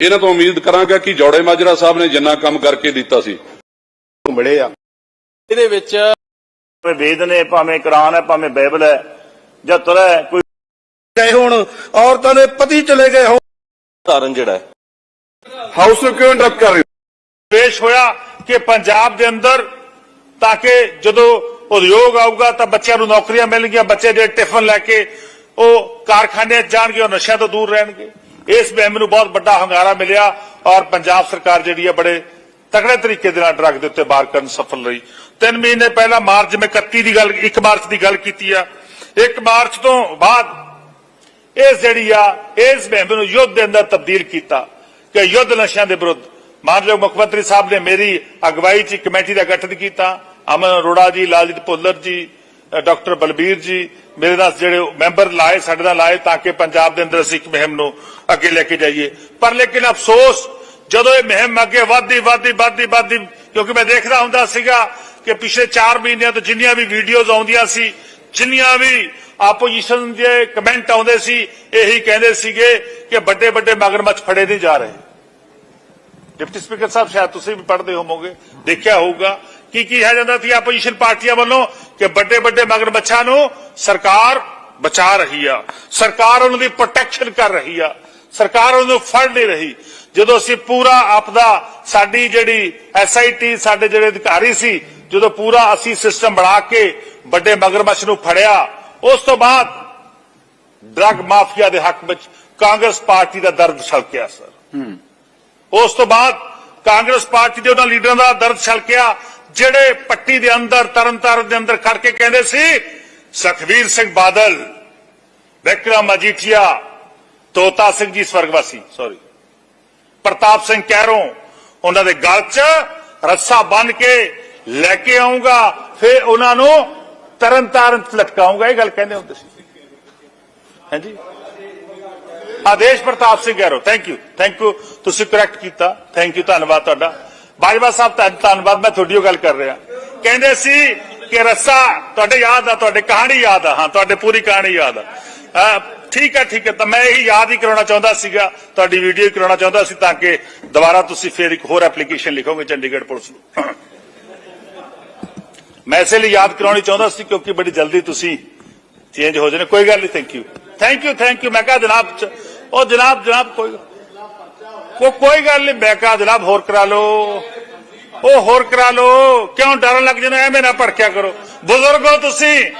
ਇਹਨਾਂ ਤੋਂ ਉਮੀਦ ਕਰਾਂਗਾ ਕਿ ਜੋੜੇ ਮਾਜਰਾ ਸਾਹਿਬ ਨੇ ਜਿੰਨਾ ਕੰਮ ਕਰਕੇ ਦਿੱਤਾ ਸੀ। ਮਿਲੇ ਆ। ਇਹਦੇ ਵਿੱਚ ਭਾਵੇਂ ਵੇਦ ਨੇ ਭਾਵੇਂ ਕੁਰਾਨ ਹੈ ਭਾਵੇਂ ਬਾਈਬਲ ਹੈ ਜਾਂ ਤੁਰਾ ਕੋਈ ਗਏ ਹੁਣ ਔਰਤਾਂ ਦੇ ਪਤੀ ਚਲੇ ਗਏ ਹੋ ਧਾਰਨ ਜਿਹੜਾ ਹੈ। ਹਾਊਸ ਨੂੰ ਕਿਉਂ ਇੰਟਰਪਟ ਕਰ ਰਹੇ ਪੇਸ਼ ਹੋਇਆ ਕਿ ਪੰਜਾਬ ਦੇ ਅੰਦਰ ਤਾਂ ਕਿ ਜਦੋਂ ਉਦਯੋਗ ਆਊਗਾ ਤਾਂ ਬੱਚਿਆਂ ਨੂੰ ਨੌਕਰੀਆਂ ਮਿਲਣਗੀਆਂ ਬੱਚੇ ਜਿਹੜੇ ਟਿਫਨ ਲੈ ਕੇ ਉਹ ਕਾਰਖਾਨਿਆਂ 'ਚ ਜਾਣਗੇ ਉਹ ਨਸ਼ਿਆਂ ਤੋਂ ਦੂਰ ਰਹਿਣਗੇ। ਇਸ ਮੁਹਿੰਮ ਨੂੰ ਬਹੁਤ ਵੱਡਾ ਹੰਗਾਰਾ ਮਿਲਿਆ ਔਰ ਪੰਜਾਬ ਸਰਕਾਰ ਜਿਹੜੀ ਹੈ ਬੜੇ ਤਕੜੇ ਤਰੀਕੇ ਦੇ ਨਾਲ ਡਰੱਗ ਦੇ ਉੱਤੇ ਬਾਰ ਕਰਨ ਸਫਲ ਰਹੀ। ਤਿੰਨ ਮਹੀਨੇ ਪਹਿਲਾਂ ਮਾਰਚ ਮੈਂ 31 ਦੀ ਗੱਲ 1 ਮਾਰਚ ਦੀ ਗੱਲ ਕੀਤੀ ਆ। 1 ਮਾਰਚ ਤੋਂ ਬਾਅਦ ਇਸ ਜਿਹੜੀ ਆ, ਇਸ ਮੁਹਿੰਮ ਨੂੰ ਯੁੱਧ ਦੇ ਅੰਦਰ ਤਬਦੀਲ ਕੀਤਾ ਕਿ ਯੁੱਧ ਨਸ਼ਿਆਂ ਦੇ ਵਿਰੁੱਧ। ਮਾਨਯੋਗ ਮੁੱਖ ਮੰਤਰੀ ਸਾਹਿਬ ਨੇ ਮੇਰੀ ਅਗਵਾਈ 'ਚ ਕਮੇਟੀ ਦਾ ਗਠਨ ਕੀਤਾ। ਅਮਨ ਅਰੋੜਾ ਜੀ, ਲਾਲਜੀਤ ਭੁੱਲਰ ਜੀ ਡਾਕਟਰ ਬਲਬੀਰ ਜੀ, ਮੇਰੇ ਨਾਲ ਜਿਹੜੇ ਮੈਂਬਰ ਲਾਏ, ਸਾਡੇ ਨਾਲ ਲਾਏ, ਤਾਂ ਕਿ ਪੰਜਾਬ ਦੇ ਅੰਦਰ ਅਸੀਂ ਇੱਕ ਮੁਹਿੰਮ ਨੂੰ ਅੱਗੇ ਲੈ ਕੇ ਜਾਈਏ। ਪਰ ਲੇਕਿਨ ਅਫਸੋਸ, ਜਦੋਂ ਇਹ ਮੁਹਿੰਮ ਅੱਗੇ ਵਧਦੀ ਵਧਦੀ ਵਧਦੀ ਵਧਦੀ, ਕਿਉਂਕਿ ਮੈਂ ਦੇਖਦਾ ਹੁੰਦਾ ਸੀਗਾ ਕਿ ਪਿਛਲੇ 4 ਮਹੀਨਿਆਂ ਤੋਂ ਜਿੰਨੀਆਂ ਵੀ ਵੀਡੀਓਜ਼ ਆਉਂਦੀਆਂ ਸੀ, ਜਿੰਨੀਆਂ ਵੀ ਆਪੋਜੀਸ਼ਨ ਦੇ ਕਮੈਂਟ ਆਉਂਦੇ ਸੀ, ਇਹੀ ਕਹਿੰਦੇ ਸੀਗੇ ਕਿ ਵੱਡੇ ਵੱਡੇ ਮਗਰਮੱਛ ਫੜੇ ਨਹੀਂ ਜਾ ਰਹੇ। ਡਿਪਟੀ ਸਪੀਕਰ ਸਾਹਿਬ, ਸ਼ਾਇਦ ਤੁਸੀਂ ਵੀ ਪੜ੍ਹਦੇ ਹੋਵੋਗੇ, ਦੇਖਿਆ ਹੋਊਗਾ। ਕੀ ਕੀ ਹੈ ਜਾਂਦਾ ਸੀ ਆਪੋਜੀਸ਼ਨ ਪਾਰਟੀਆਂ ਵੱਲੋਂ? ਕਿ ਵੱਡੇ ਵੱਡੇ ਮਗਰਮੱਛਾਂ ਨੂੰ ਸਰਕਾਰ ਬਚਾ ਰਹੀ ਆ। ਸਰਕਾਰ ਉਹਨਾਂ ਦੀ ਪ੍ਰੋਟੈਕਸ਼ਨ ਕਰ ਰਹੀ ਆ। ਸਰਕਾਰ ਉਹਨਾਂ ਨੂੰ ਫੜ ਨਹੀਂ ਰਹੀ। ਜਦੋਂ ਅਸੀਂ ਪੂਰਾ ਆਪਦਾ ਸਾਡੀ ਜਿਹੜੀ ਐਸਆਈਟੀ ਸਾਡੇ ਜਿਹੜੇ ਅਧਿਕਾਰੀ ਸੀ ਜਦੋਂ ਪੂਰਾ ਅਸੀਂ ਸਿਸਟਮ ਬਣਾ ਕੇ ਵੱਡੇ ਮਗਰਮੱਛ ਨੂੰ ਫੜਿਆ ਉਸ ਤੋਂ ਬਾਅਦ ਡਰੱਗ ਮਾਫੀਆ ਦੇ ਹੱਕ ਵਿੱਚ ਕਾਂਗਰਸ ਪਾਰਟੀ ਦਾ ਦਰਦ ਛਲਕਿਆ ਸਰ। ਉਸ ਤੋਂ ਬਾਅਦ ਕਾਂਗਰਸ ਪਾਰਟੀ ਦੇ ਉਹਨਾਂ ਲੀਡਰਾਂ ਦਾ ਦਰਦ ਛਲਕਿਆ ਜਿਹੜੇ ਪੱਟੀ ਦੇ ਅੰਦਰ ਤਰਨਤਾਰਨ ਦੇ ਅੰਦਰ ਖੜ ਕੇ ਕਹਿੰਦੇ ਸੀ ਸਖਵੀਰ ਸਿੰਘ ਬਾਦਲ ਵਿਕਰਮ ਮਜੀਠੀਆ ਤੋਤਾ ਸਿੰਘ ਜੀ ਸਵਰਗਵਾਸੀ। ਸੌਰੀ ਪ੍ਰਤਾਪ ਸਿੰਘ ਕੈਰੋਂ ਉਹਨਾਂ ਦੇ ਗਲ 'ਚ ਰੱਸਾ ਬੰਨ ਕੇ ਲੈ ਕੇ ਆਉਂਗਾ ਫਿਰ ਉਹਨਾਂ ਨੂੰ ਤਰਨਤਾਰਨ 'ਚ ਲਟਕਾਉਂਗਾ ਇਹ ਗੱਲ ਕਹਿੰਦੇ ਹੁੰਦੇ ਸੀ। ਹਾਂਜੀ? ਆਦੇਸ਼ Pratap Singh Kairon thank you thank you ਤੁਸੀਂ ਕਰੈਕਟ ਕੀਤਾ ਥੈਂਕ ਯੂ ਧੰਨਵਾਦ ਤੁਹਾਡਾ। ਬਾਜਵਾ ਸਾਹਿਬ ਧੰਨ- ਧੰਨਵਾਦ ਮੈਂ ਤੁਹਾਡੀ ਉਹ ਗੱਲ ਕਰ ਰਿਹਾ ਕਹਿੰਦੇ ਸੀ ਕਿ ਰੱਸਾ ਤੁਹਾਡੇ ਯਾਦ ਆ ਤੁਹਾਡੇ ਕਹਾਣੀ ਯਾਦ ਆ ਹਾਂ ਤੁਹਾਡੇ ਪੂਰੀ ਕਹਾਣੀ ਯਾਦ ਆ ਅਹ, ਠੀਕ ਹੈ ਠੀਕ ਹੈ ਤਾਂ ਮੈਂ ਇਹੀ ਯਾਦ ਹੀ ਕਰਾਉਣਾ ਚਾਹੁੰਦਾ ਸੀਗਾ ਤੁਹਾਡੀ ਵੀਡੀਓ ਹੀ ਕਰਾਉਣਾ ਚਾਹੁੰਦਾ ਸੀ ਤਾਂ ਕਿ ਦੁਬਾਰਾ ਤੁਸੀਂ ਫੇਰ ਇੱਕ ਹੋਰ ਐਪਲੀਕੇਸ਼ਨ ਲਿਖੋਗੇ ਚੰਡੀਗੜ੍ਹ ਪੁਲਿਸ ਨੂੰ ਮੈਂ ਇਸੇ ਲਈ ਯਾਦ ਕਰਾਉਣੀ ਚਾਹੁੰਦਾ ਸੀ ਕਿਉਂਕਿ ਬੜੀ ਜਲਦੀ ਤੁਸੀਂ ਚੇਂਜ ਹੋ ਜਾਣੇ ਕੋਈ ਗੱਲ ਨਹੀਂ thank you thank you thank you ਮੈਂ ਕਹਾ ਜਨਾਬ ਚ- ਉਹ ਜਨਾਬ ਜਨਾਬ ਕੋਈ ਕੋ ਕੋਈ ਗੱਲ ਨਹੀਂ ਕਹਾ ਜਨਾਬ ਹੋਰ ਕਰਾ ਲਓ। ਉਹ ਹੋਰ ਕਰਾ ਲਓ। ਕਿਉਂ ਡਰਨ ਲੱਗ ਜਾਂਦੇ ਐਵੇਂ ਨਾ ਭੜਕਿਆ ਕਰੋ। ਬਜ਼ੁਰਗ ਤੁਸੀਂ।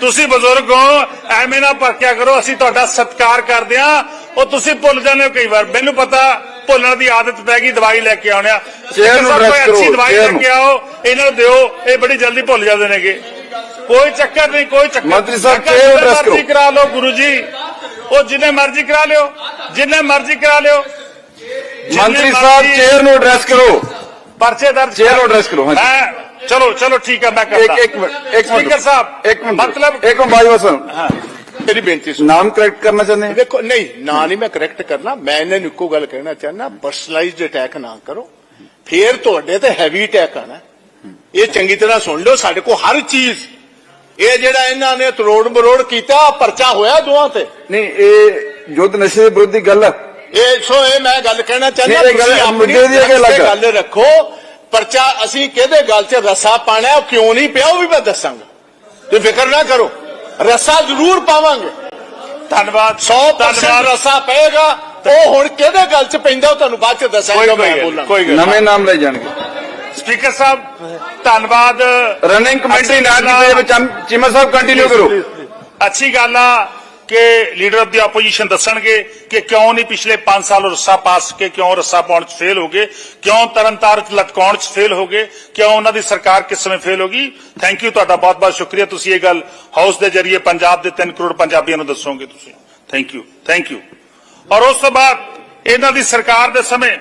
ਤੁਸੀਂ ਬਜ਼ੁਰਗ ਹੋ ਐਵੇਂ ਨਾ ਭੜਕਿਆ ਕਰੋ। ਅਸੀਂ ਤੁਹਾਡਾ ਸਤਿਕਾਰ ਕਰਦੇ ਆ ਉਹ ਤੁਸੀਂ ਭੁੱਲ ਜਾਂਦੇ ਹੋ ਕਈ ਵਾਰ। ਮੈਨੂੰ ਪਤਾ ਭੁੱਲਣ ਦੀ ਆਦਤ ਪੈ ਗਈ ਦਵਾਈ ਲੈ ਕੇ ਆਉਣਿਆ ਚੇਅਰ ਨੂੰ ਕੋਈ ਅੱਛੀ ਦਵਾਈ ਲੈ। ਕੇ ਆਓ। ਇਹਨਾਂ ਨੂੰ ਦਿਓ। ਇਹ ਬੜੀ ਜਲਦੀ ਭੁੱਲ ਜਾਂਦੇ ਨੇਗੇ। ਕੋਈ ਚੱਕਰ ਨਹੀਂ ਕੋਈ ਚੱਕਰ ਮੰਤਰੀ ਸਾਹਿਬ, ਚੇਅਰ ਨੂੰ ਜਿੰਨੇ ਕਰੋ। ਲਓ ਗੁਰੂ ਜੀ। ਉਹ ਜਿੰਨੇ ਮਰਜ਼ੀ ਕਰਾ ਲਿਓ। ਜਿੰਨੇ ਮਰਜ਼ੀ ਕਰਾ ਲਿਓ। ਜਿੰਨੇ ਮੰਤਰੀ ਸਾਹਿਬ ਚੇਅਰ ਨੂੰ ਐਡਰੈਸ ਕਰੋ। ਪਰਚੇ ਦਰਜ ਚੇਅਰ ਨੂੰ address ਕਰੋ, ਹਾਂਜੀ। ਮੈਂ ਚਲੋ ਚਲੋ ਠੀਕ ਹੈ ਮੈਂ ਕਰਦਾ। ਇੱਕ ਮਿੰਟ ਇੱਕ ਮਿੰਟ। ਸਪੀਕਰ ਸਾਹਿਬ ਇੱਕ ਮਿੰਟ। ਮਤਲਬ ਇੱਕ ਮਿੰਟ ਬਾਜਵਾ ਸਾਹਿਬ ਹਾਂ ਮੇਰੀ ਬੇਨਤੀ ਸੁਣੋ। ਨਾਮ ਕਰੈਕਟ ਕਰਨਾ ਚਾਹੁੰਦੇ ਦੇਖੋ ਨਹੀਂ ਨਾ ਨਹੀਂ ਮੈਂ ਕਰੈਕਟ ਕਰਨਾ। ਮੈਂ ਇਹਨਾਂ ਨੂੰ ਇੱਕੋ ਗੱਲ ਕਹਿਣਾ ਚਾਹੁੰਦਾ ਪਰਸਨਲਾਈਜ਼ਡ ਅਟੈਕ ਨਾ ਕਰੋ। ਫੇਰ ਤੁਹਾਡੇ ਤੇ ਹੈਵੀ ਅਟੈਕ ਆਣਾ। ਇਹ ਚੰਗੀ ਤਰ੍ਹਾਂ ਸੁਣ ਲਓ ਸਾਡੇ ਕੋਲ ਹਰ ਚੀਜ਼। ਇਹ ਜਿਹੜਾ ਇਹਨਾਂ ਨੇ ਤਰੋੜ ਮਰੋੜ ਕੀਤਾ ਪਰਚਾ ਹੋਇਆ ਦੋਹਾਂ ਤੇ। ਨਹੀਂ ਇਹ ਯੁੱਧ ਨਸ਼ੇ ਦੇ ਵਿਰੁੱਧ ਦੀ ਗੱਲ ਹੈ ਇਹ ਸੋ ਇਹ ਮੈਂ ਗੱਲ ਕਹਿਣਾ ਚਾਹੁੰਦਾ ਤੁਸੀਂ ਆਪਣੀ। ਗੱਲ ਰੱਖੋ। ਪਰਚਾ ਅਸੀਂ ਕਿਹਦੇ ਗੱਲ 'ਚ ਰਸਾ ਪਾਣਾ ਉਹ ਕਿਉਂ ਨਹੀਂ ਪਿਆ ਉਹ ਵੀ ਮੈਂ ਦੱਸਾਂਗਾ। ਤੁਸੀਂ ਫਿਕਰ ਨਾ ਕਰੋ ਰਸਾ ਜ਼ਰੂਰ ਪਾਵਾਂਗੇ। ਧੰਨਵਾਦ 100% ਰਸਾ ਪਏਗਾ ਉਹ ਹੁਣ ਕਿਹਦੇ ਗੱਲ 'ਚ ਪੈਂਦਾ ਉਹ ਤੁਹਾਨੂੰ ਬਾਅਦ 'ਚ ਦੱਸਾਂਗਾ ਕੋਈ ਮੈਂ ਗੱਲ ਬੋਲਾਂ। ਕੋਈ ਗੱਲ ਨਵੇਂ ਨਾਮ ਲੈ ਜਾਣਗੇ। ਸਪੀਕਰ ਸਾਹਿਬ ਧੰਨਵਾਦ। ਰਨਿੰਗ ਕਮੇਟੀ ਨਾਲ ਦੇ ਵਿੱਚ ਹਮ- ਚੀਮਾ ਸਾਹਿਬ ਕੰਟੀਨਿਊ ਕਰੋ। ਅੱਛੀ ਗੱਲ ਆ ਕਿ ਲੀਡਰ ਆਫ ਦੀ ਆਪੋਜੀਸ਼ਨ ਦੱਸਣਗੇ ਕਿ ਕਿਉਂ ਨਹੀਂ ਪਿਛਲੇ 5 ਸਾਲ ਰੱਸਾ ਪਾਸ ਕੇ ਕਿਉਂ ਰੱਸਾ ਪਾਉਣ ਚ ਫੇਲ ਹੋ ਗਏ, ਕਿਉਂ ਤਰਨਤਾਰ ਚ ਲਟਕਾਉਣ ਚ ਫੇਲ ਹੋ ਗਏ, ਕਿਉਂ ਉਹਨਾਂ ਦੀ ਸਰਕਾਰ ਕਿਸ ਸਮੇਂ ਫੇਲ ਹੋ ਗਈ। ਥੈਂਕ ਯੂ ਤੁਹਾਡਾ ਬਹੁਤ ਬਹੁਤ ਸ਼ੁਕਰੀਆ। ਤੁਸੀਂ ਇਹ ਗੱਲ ਹਾਊਸ ਦੇ ਜਰੀਏ ਪੰਜਾਬ ਦੇ 3 ਕਰੋੜ ਪੰਜਾਬੀਆਂ ਨੂੰ ਦੱਸੋਗੇ ਤੁਸੀਂ। ਥੈਂਕ ਯੂ ਥੈਂਕ ਯੂ ਔਰ ਉਸ ਤੋਂ ਬਾਅਦ ਇਹਨਾਂ ਦੀ ਸਰਕਾਰ ਦੇ ਸਮੇਂ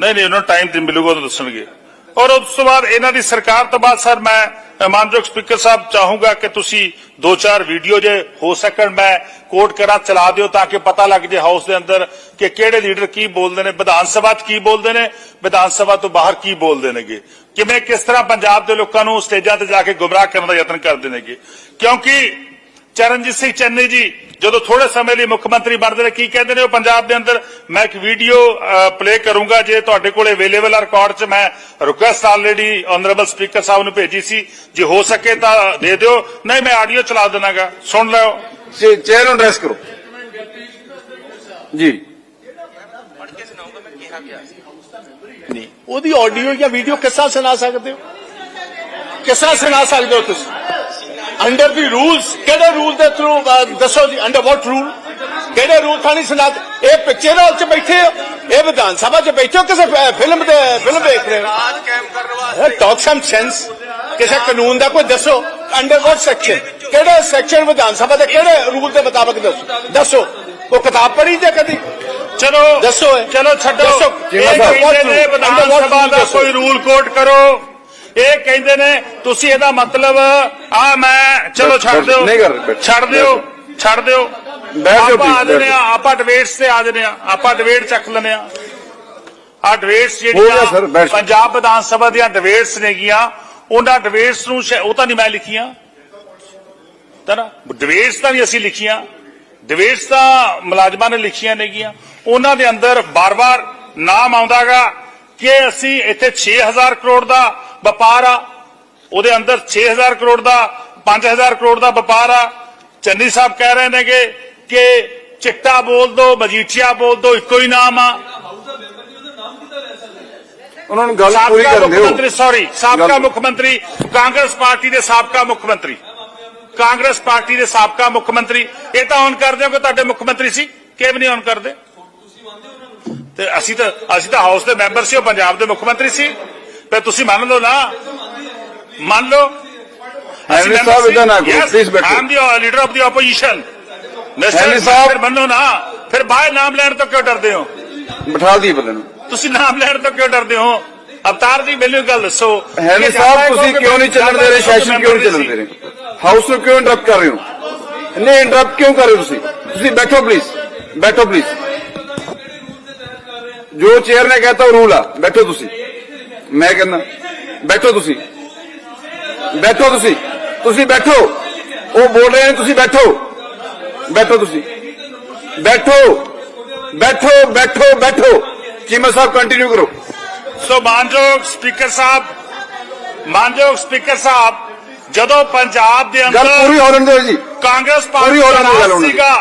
ਨਹੀਂ ਨਹੀਂ, ਉਹਨਾਂ ਨੂੰ ਟਾਈਮ ਤੇ ਮਿਲੂਗਾ, ਉਹ ਦੱਸਣਗੇ। ਔਰ ਉਸ ਤੋਂ ਬਾਅਦ ਇਹਨਾਂ ਦੀ ਸਰਕਾਰ ਤੋਂ ਬਾਅਦ, ਸਰ, ਮੈਂ ਮਾਨਯੋਗ ਸਪੀਕਰ ਸਾਹਿਬ ਚਾਹੂੰਗਾ ਕਿ ਤੁਸੀਂ ਦੋ ਚਾਰ ਵੀਡੀਓ ਜੇ ਹੋ ਸਕਣ, ਮੈਂ ਕੋਟ ਕਰਾਂ ਚਲਾ ਦਿਓ ਤਾਂ ਕਿ ਪਤਾ ਲੱਗ ਜੇ ਹਾਊਸ ਦੇ ਅੰਦਰ ਕਿ ਕਿਹੜੇ ਲੀਡਰ ਕੀ ਬੋਲਦੇ ਨੇ, ਵਿਧਾਨ ਸਭਾ 'ਚ ਕੀ ਬੋਲਦੇ ਨੇ, ਵਿਧਾਨ ਸਭਾ ਤੋਂ ਬਾਹਰ ਕੀ ਬੋਲਦੇ ਨੇਗੇ। ਕਿਵੇਂ, ਕਿਸ ਤਰ੍ਹਾਂ ਪੰਜਾਬ ਦੇ ਲੋਕਾਂ ਨੂੰ ਸਟੇਜਾਂ ਤੇ ਜਾ ਕੇ ਗੁੰਮਰਾਹ ਕਰਨ ਦਾ ਯਤਨ ਕਰਦੇ ਨੇਗੇ। ਕਿਉਂਕਿ ਚਰਨਜੀਤ ਸਿੰਘ ਚੰਨੀ ਜੀ ਜਦੋਂ ਥੋੜੇ ਸਮੇਂ ਲਈ ਮੁੱਖ ਮੰਤਰੀ ਬਣਦੇ ਨੇ ਕੀ ਕਹਿੰਦੇ ਨੇ ਉਹ ਪੰਜਾਬ ਦੇ ਅੰਦਰ? ਮੈਂ ਇੱਕ ਵੀਡੀਓ ਪਲੇ ਕਰੂੰਗਾ ਜੇ ਤੁਹਾਡੇ ਕੋਲ ਅਵੇਲੇਬਲ ਆ ਰਿਕਾਰਡ 'ਚ। ਮੈਂ ਰਿਕੁਐਸਟ ਆਲਰੇਡੀ ਆਨਰੇਬਲ ਸਪੀਕਰ ਸਾਹਿਬ ਨੂੰ ਭੇਜੀ ਸੀ। ਜੇ ਹੋ ਸਕੇ ਤਾਂ ਦੇ ਦਿਓ ਨਹੀਂ ਮੈਂ ਆਡੀਓ ਚਲਾ ਦੇਣਾਗਾ ਸੁਣ ਲਿਓ। ਚੇਅਰ ਨੂੰ ਐਡਰੈਸ ਕਰੋ। ਜੀ। ਨਹੀਂ ਉਹਦੀ ਆਡੀਓ ਜਾਂ ਵੀਡੀਓ ਕਿਸ ਤਰ੍ਹਾਂ ਸੁਣਾ ਸਕਦੇ ਹੋ? ਕਿਸ ਤਰ੍ਹਾਂ ਸੁਣਾ ਸਕਦੇ ਹੋ ਤੁਸੀਂ? ਅੰਡਰ ਦੀ ਰੂਲਸ ਕਿਹੜੇ ਰੂਲ ਦੇ ਥਰੂ ਦੱਸੋ ਜੀ ਅੰਡਰ ਵਾਟ ਰੂਲ ਕਿਹੜੇ ਰੂਲ ਥਾਂ ਨਹੀਂ ਸੁਣਾ ਇਹ ਪਿਕਚਰ ਹਾਲ 'ਚ ਬੈਠੇ ਹੋ? ਇਹ ਵਿਧਾਨ ਸਭਾ 'ਚ ਬੈਠੇ ਹੋ ਕਿਸੇ ਫਿਲਮ ਦੇ ਫਿਲਮ ਦੇਖ ਰਹੇ ਹੋ? ਟਾਕ ਸਮ ਸੈਂਸ ਕਿਸੇ ਕਾਨੂੰਨ ਦਾ ਕੋਈ ਦੱਸੋ? ਅੰਡਰ ਵਾਟ ਸੈਕਸ਼ਨ ਕਿਹੜੇ ਸੈਕਸ਼ਨ ਵਿਧਾਨ ਸਭਾ ਦੇ ਕਿਹੜੇ ਰੂਲ ਦੇ ਮੁਤਾਬਕ ਦੱਸੋ? ਦੱਸੋ। ਉਹ ਕਿਤਾਬ ਪੜ੍ਹੀ ਜੇ ਕਦੀ? ਚਲੋ ਦੱਸੋ। ਚਲੋ ਛੱਡੋ। ਦੱਸੋ। ਇਹ ਵਿਧਾਨ ਸਭਾ ਦਾ। ਕੋਈ ਰੂਲ ਕੋਟ ਕਰੋ। ਇਹ ਕਹਿੰਦੇ ਨੇ ਤੁਸੀਂ ਇਹਦਾ ਮਤਲਬ ਆ ਮੈਂ ਚਲੋ ਛੱਡ ਦਿਓ। ਛੱਡ ਦਿਓ ਛੱਡ ਦਿਓ। ਆਪਾਂ ਆ ਜਾਂਦੇ ਆ ਆਪਾਂ ਡਿਬੇਟਸ ਤੇ ਆ ਜਾਂਦੇ ਆ ਆਪਾਂ ਡਿਬੇਟ ਚੱਕ ਲੈਂਦੇ ਆ। ਆ ਡਿਬੇਟਸ ਜਿਹੜੀਆਂ। ਪੰਜਾਬ ਵਿਧਾਨ ਸਭਾ ਦੀਆਂ ਡਿਬੇਟਸ ਨੇਗੀਆਂ ਉਹਨਾਂ ਡਿਬੇਟਸ ਨੂੰ ਉਹ ਤਾਂ ਨਹੀਂ ਮੈਂ ਲਿਖੀਆਂ। ਤਾਂ ਨਾ ਡਿਬੇਟਸ ਤਾਂ ਵੀ ਅਸੀਂ ਲਿਖੀਆਂ। ਡਿਬੇਟਸ ਤਾਂ ਮੁਲਾਜ਼ਮਾਂ ਨੇ ਲਿਖੀਆਂ ਨੇਗੀਆਂ। ਉਹਨਾਂ ਦੇ ਅੰਦਰ ਬਾਰ-ਬਾਰ ਨਾਮ ਆਉਂਦਾਗਾ ਕਿ ਅਸੀਂ ਇੱਥੇ 6000 ਕਰੋੜ ਦਾ ਵਪਾਰ ਆ ਉਹਦੇ ਅੰਦਰ 6000 ਕਰੋੜ ਦਾ 5000 ਕਰੋੜ ਦਾ ਵਪਾਰ ਆ। ਚੰਨੀ ਸਾਹਿਬ ਕਹਿ ਰਹੇ ਨੇਗੇ ਕਿ ਚਿੱਟਾ ਬੋਲ ਦੋ ਮਜੀਠੀਆ ਬੋਲ ਦੋ ਇੱਕੋ ਹੀ ਨਾਮ ਆ। ਉਹਨਾਂ ਨੂੰ ਗੱਲ ਪੂਰੀ ਕਰਨ ਦਿਓ ਮੰਤਰੀ ਸੌਰੀ ਸਾਬਕਾ ਮੁੱਖ ਮੰਤਰੀ ਕਾਂਗਰਸ ਪਾਰਟੀ ਦੇ ਸਾਬਕਾ ਮੁੱਖ ਮੰਤਰੀ। ਕਾਂਗਰਸ ਪਾਰਟੀ ਦੇ ਸਾਬਕਾ ਮੁੱਖ ਮੰਤਰੀ। ਇਹ ਤਾਂ ਔਨ ਕਰਦੇ ਹੋ ਕਿ ਤੁਹਾਡੇ ਮੁੱਖ ਮੰਤਰੀ ਸੀ? ਕਿ ਵੀ ਨਹੀਂ ਔਨ ਕਰਦੇ? ਤੇ ਅਸੀਂ ਤਾਂ ਅਸੀਂ ਤਾਂ ਹਾਊਸ ਦੇ ਮੈਂਬਰ ਸੀ ਉਹ ਪੰਜਾਬ ਦੇ ਮੁੱਖ ਮੰਤਰੀ ਸੀ। ਤੇ ਤੁਸੀਂ ਮੰਨ ਲਓ ਨਾ ਮੰਨ ਲਓ ਹੈਨਰੀ ਸਾਹਿਬ, ਏਦਾਂ ਨਾ ਕਰੋ, please ਬੈਠੋ। ਆਮ ਦੀ ਲੀਡਰ ਆਫ ਦੀ ਆਪੋਜੀਸ਼ਨ ਹੈਨਰੀ ਸਾਹਿਬ। ਫਿਰ ਮੰਨੋ ਨਾ ਫਿਰ ਬਾਹਰ ਨਾਮ ਲੈਣ ਤੋਂ ਕਿਉਂ ਡਰਦੇ ਹੋ ਬਿਠਾ ਦੀ ਬੰਦੇ ਨੂੰ ਤੁਸੀਂ ਨਾਮ ਲੈਣ ਤੋਂ ਕਿਉਂ ਡਰਦੇ ਹੋ ਅਵਤਾਰ ਜੀ ਮੈਨੂੰ ਗੱਲ ਦੱਸੋ ਹੈਨਰੀ ਸਾਹਿਬ ਤੁਸੀਂ ਕਿਉਂ ਨਹੀਂ ਚੱਲਣ ਦੇ ਰਹੇ ਸੈਸ਼ਨ ਕਿਉਂ ਨਹੀਂ ਚੱਲਣ ਦੇ ਰਹੇ ਹਾਊਸ ਨੂੰ ਕਿਉਂ ਇੰਟਰਪਟ ਕਰ ਰਹੇ ਹੋ ਨਹੀਂ ਇੰਟਰਪਟ ਕਿਉਂ ਕਰ ਰਹੇ ਹੋ ਤੁਸੀਂ ਤੁਸੀਂ ਬੈਠੋ ਪਲੀਜ਼ ਬੈਠੋ ਪਲੀਜ਼ ਜੋ ਚੇਅਰ ਨੇ ਕਹਤਾ ਰੂਲ ਆ ਬੈਠੋ ਤੁਸੀਂ ਮੈਂ ਕਹਿੰਦਾ ਬੈਠੋ ਤੁਸੀਂ। ਬੈਠੋ ਤੁਸੀਂ। ਤੁਸੀਂ ਬੈਠੋ। ਉਹ ਬੋਲ ਰਹੇ ਨੇ ਤੁਸੀਂ ਬੈਠੋ। ਬੈਠੋ ਤੁਸੀਂ। ਬੈਠੋ। ਬੈਠੋ ਬੈਠੋ ਬੈਠੋ। ਚੀਮਾ ਸਾਹਿਬ ਕੰਟੀਨਿਊ ਕਰੋ। ਸੋ ਮਾਨਯੋਗ ਸਪੀਕਰ ਸਾਹਿਬ ਮਾਨਯੋਗ ਸਪੀਕਰ ਸਾਹਿਬ ਜਦੋਂ ਪੰਜਾਬ ਦੇ ਗੱਲ ਅੰਦਰ ਪੂਰੀ ਹੋਣ ਦਿਓ ਜੀ। ਕਾਂਗਰਸ ਪੂਰੀ ਪਾਰਟੀ ਦਾ ਗੱਲ ਦੀ। ਸੀਗਾ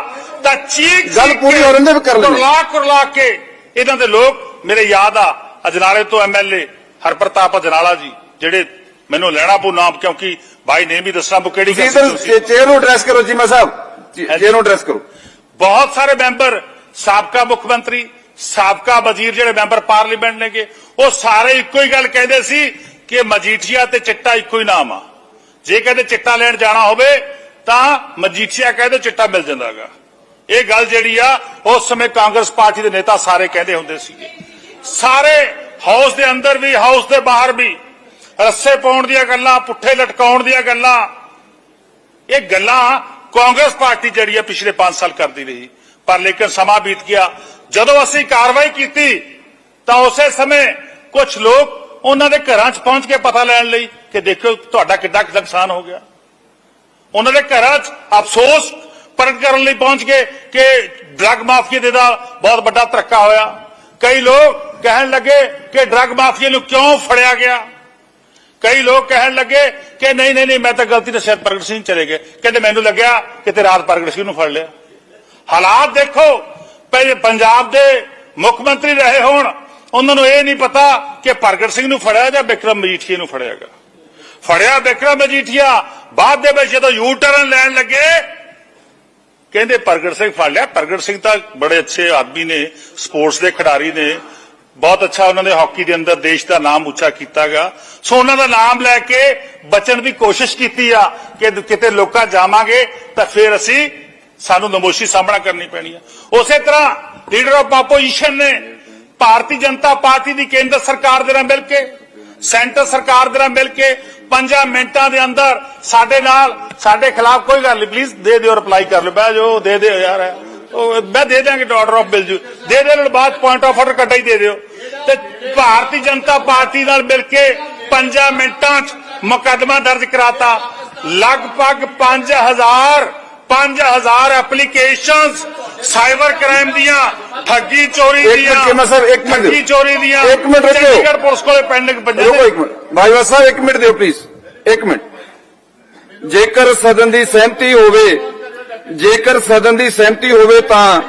ਤਾਂ ਚੀਕ ਗੱਲ ਪੂਰੀ ਕੇ ਹੋ ਲੈਣ ਦਿਓ, ਕਰ ਲੈਂਦੇ। ਕੁਰਲਾ ਕੁਰਲਾ ਕੇ ਇਹਨਾਂ ਦੇ ਲੋਕ ਮੇਰੇ ਯਾਦ ਆ ਅਜਨਾਲੇ ਤੋਂ ਐਮਐਲਏ ਹਰਪ੍ਰਤਾਪ ਅਜਨਾਲਾ ਜੀ ਜਿਹੜੇ ਮੈਨੂੰ ਲੈਣਾ ਪਊ ਨਾਮ ਕਿਉਂਕਿ ਭਾਈ ਨੇ ਵੀ ਦੱਸਣਾ ਪਊ ਕਿਹੜੀ ਤੁਸੀਂ ਚੇਅਰ ਨੂੰ ਐਡਰੈਸ ਕਰੋ ਜੀਮਾ ਸਾਹਿਬ। ਚੇਅਰ ਨੂੰ ਐਡਰੈਸ ਕਰੋ। ਬਹੁਤ ਸਾਰੇ ਮੈਂਬਰ ਸਾਬਕਾ ਮੁੱਖ ਮੰਤਰੀ ਸਾਬਕਾ ਵਜ਼ੀਰ ਜਿਹੜੇ ਮੈਂਬਰ ਪਾਰਲੀਮੈਂਟ ਨੇਗੇ ਉਹ ਸਾਰੇ ਇੱਕੋ ਹੀ ਗੱਲ ਕਹਿੰਦੇ ਸੀ ਕਿ ਮਜੀਠੀਆ ਤੇ ਚਿੱਟਾ ਇੱਕੋ ਹੀ ਨਾਮ ਆ। ਜੇ ਕਹਿੰਦੇ ਚਿੱਟਾ ਲੈਣ ਜਾਣਾ ਹੋਵੇ ਤਾਂ ਮਜੀਠੀਆ ਕਹਿੰਦੇ ਚਿੱਟਾ ਮਿਲ ਜਾਂਦਾਗਾ ਇਹ ਗੱਲ ਜਿਹੜੀ ਆ ਉਸ ਸਮੇਂ ਕਾਂਗਰਸ ਪਾਰਟੀ ਦੇ ਨੇਤਾ ਸਾਰੇ ਕਹਿੰਦੇ ਹੁੰਦੇ ਸੀਗੇ। ਸਾਰੇ ਹਾਊਸ ਦੇ ਅੰਦਰ ਵੀ, ਹਾਊਸ ਦੇ ਬਾਹਰ ਵੀ, ਰੱਸੇ ਪਾਉਣ ਦੀਆਂ ਗੱਲਾਂ, ਪੁੱਠੇ ਲਟਕਾਉਣ ਦੀਆਂ ਗੱਲਾਂ, ਇਹ ਗੱਲਾਂ ਕਾਂਗਰਸ ਪਾਰਟੀ ਜਿਹੜੀ ਹੈ ਪਿਛਲੇ 5 ਸਾਲ ਕਰਦੀ ਰਹੀ। ਪਰ ਲੇਕਿਨ ਸਮਾਂ ਬੀਤ ਗਿਆ। ਜਦੋਂ ਅਸੀਂ ਕਾਰਵਾਈ ਕੀਤੀ, ਤਾਂ ਉਸੇ ਸਮੇਂ ਕੁਝ ਲੋਕ ਉਹਨਾਂ ਦੇ ਘਰਾਂ 'ਚ ਪਹੁੰਚ ਕੇ ਪਤਾ ਲੈਣ ਲਈ ਕਿ ਦੇਖੋ ਤੁਹਾਡਾ ਕਿੱਡਾ ਨੁਕਸਾਨ ਹੋ ਗਿਆ। ਉਹਨਾਂ ਦੇ ਘਰਾਂ 'ਚ ਅਫਸੋਸ ਪ੍ਰਗਟ ਕਰਨ ਲਈ ਪਹੁੰਚ ਗਏ ਕਿ ਡਰੱਗ ਮਾਫੀਆ ਦੇ ਦਾ ਬਹੁਤ ਵੱਡਾ ਧੱਕਾ ਹੋਇਆ। ਕਈ ਲੋਕ ਕਹਿਣ ਲੱਗੇ ਕਿ ਡਰੱਗ ਮਾਫੀਆ ਨੂੰ ਕਿਉਂ ਫੜਿਆ ਗਿਆ? ਕਈ ਲੋਕ ਕਹਿਣ ਲੱਗੇ ਕਿ ਨਹੀਂ ਨਹੀਂ ਨਹੀਂ, ਮੈਂ ਤਾਂ ਗਲਤੀ ਨਾਲ ਸ਼ਾਇਦ ਪ੍ਰਗਟ ਸਿੰਘ ਚਲੇ ਗਏ। ਕਹਿੰਦੇ ਮੈਨੂੰ ਲੱਗਿਆ ਕਿਤੇ ਰਾਤ ਪ੍ਰਗਟ ਸਿੰਘ ਨੂੰ ਫੜ ਲਿਆ। ਹਾਲਾਤ ਦੇਖੋ, ਪਹਿਲੇ ਪੰਜਾਬ ਦੇ ਮੁੱਖ ਮੰਤਰੀ ਰਹੇ ਹੋਣ, ਉਹਨਾਂ ਨੂੰ ਇਹ ਨਹੀਂ ਪਤਾ ਕਿ ਪ੍ਰਗਟ ਸਿੰਘ ਨੂੰ ਫੜਿਆ ਜਾਂ ਵਿਕਰਮ ਮਜੀਠੀਆ ਨੂੰ ਫੜਿਆਗਾ ਫੜਿਆ ਵਿਕਰਮ ਮਜੀਠੀਆ, ਬਾਅਦ ਦੇ ਵਿੱਚ ਜਦੋਂ ਯੂ ਟਰਨ ਲੈਣ ਲੱਗੇ ਕਹਿੰਦੇ ਪ੍ਰਗਟ ਸਿੰਘ ਫੜ ਲਿਆ। ਪ੍ਰਗਟ ਸਿੰਘ ਤਾਂ ਬੜੇ ਅੱਛੇ ਆਦਮੀ ਨੇ, ਸਪੋਰਟਸ ਦੇ ਖਿਡਾਰੀ ਨੇ। ਬਹੁਤ ਅੱਛਾ ਉਹਨਾਂ ਨੇ ਹਾਕੀ ਦੇ ਅੰਦਰ ਦੇਸ਼ ਦਾ ਨਾਮ ਉੱਚਾ ਕੀਤਾਗਾ ਸੋ ਉਹਨਾਂ ਦਾ ਨਾਮ ਲੈ ਕੇ ਬਚਣ ਦੀ ਕੋਸ਼ਿਸ਼ ਕੀਤੀ ਆ ਕਿ ਕਿਤੇ ਲੋਕਾਂ ਜਾਵਾਂਗੇ ਤਾਂ ਫਿਰ ਅਸੀਂ ਸਾਨੂੰ ਨਮੋਸ਼ੀ ਸਾਹਮਣਾ ਕਰਨੀ ਪੈਣੀ ਆ। ਉਸੇ ਤਰ੍ਹਾਂ ਲੀਡਰ ਆਫ ਆਪੋਜੀਸ਼ਨ ਨੇ ਭਾਰਤੀ ਜਨਤਾ ਪਾਰਟੀ ਦੀ ਕੇਂਦਰ ਸਰਕਾਰ ਦੇ ਨਾਲ ਮਿਲ ਕੇ ਸੈਂਟਰ ਸਰਕਾਰ ਦੇ ਨਾਲ ਮਿਲ ਕੇ 5 ਮਿੰਟਾਂ ਦੇ ਅੰਦਰ ਸਾਡੇ ਨਾਲ, ਸਾਡੇ ਖਿਲਾਫ ਕੋਈ ਗੱਲ ਨਹੀਂ ਪਲੀਜ਼ ਦੇ ਦਿਓ ਰਿਪਲਾਈ ਕਰ ਲਓ, ਬਹਿ ਜਾਓ, ਦੇ ਦਿਓ ਯਾਰ। ਉਹ, ਮੈਂ ਦੇ ਦਿਆਂਗੇ ਆਰਡਰ ਆਫ ਬਿਲ ਜੂ। ਦੇ ਦੇਣ ਬਾਅਦ ਪੁਆਇੰਟ ਆਫ ਆਰਡਰ ਕੱਟਾ ਹੀ ਦੇ ਦਿਓ। ਤੇ ਭਾਰਤੀ ਜਨਤਾ ਪਾਰਟੀ ਨਾਲ ਮਿਲ ਕੇ 5 ਮਿੰਟਾਂ 'ਚ ਮੁਕੱਦਮਾ ਦਰਜ ਕਰਾਤਾ। ਲਗਭਗ 5000 5000 ਐਪਲੀਕੇਸ਼ਨਸ ਸਾਈਬਰ ਕ੍ਰਾਈਮ ਦੀਆਂ ਠੱਗੀ ਚੋਰੀ ਇੱਕ ਦੀਆਂ ਮਿੰਟ ਚੀਮਾ ਸਾਹਿਬ, ਇੱਕ ਮਿੰਟ। ਦਿਓ। ਠੱਗੀ ਚੋਰੀ ਦੀਆਂ ਇੱਕ ਮਿੰਟ ਰੁਕੋ। ਚੰਡੀਗੜ੍ਹ ਪੁਲਿਸ ਕੋਲੇ ਪੈਂਡਿੰਗ ਪਈਆਂ ਰੁਕੋ ਇੱਕ ਮਿੰਟ। ਬਾਈਵਾ ਸਾਹਿਬ ਇੱਕ ਮਿੰਟ ਦਿਓ ਪਲੀਜ਼ ਇੱਕ ਮਿੰਟ। ਜੇਕਰ ਸਦਨ ਦੀ ਸਹਿਮਤੀ ਹੋਵੇ ਜੇਕਰ ਸਦਨ ਦੀ ਸਹਿਮਤੀ ਹੋਵੇ ਤਾਂ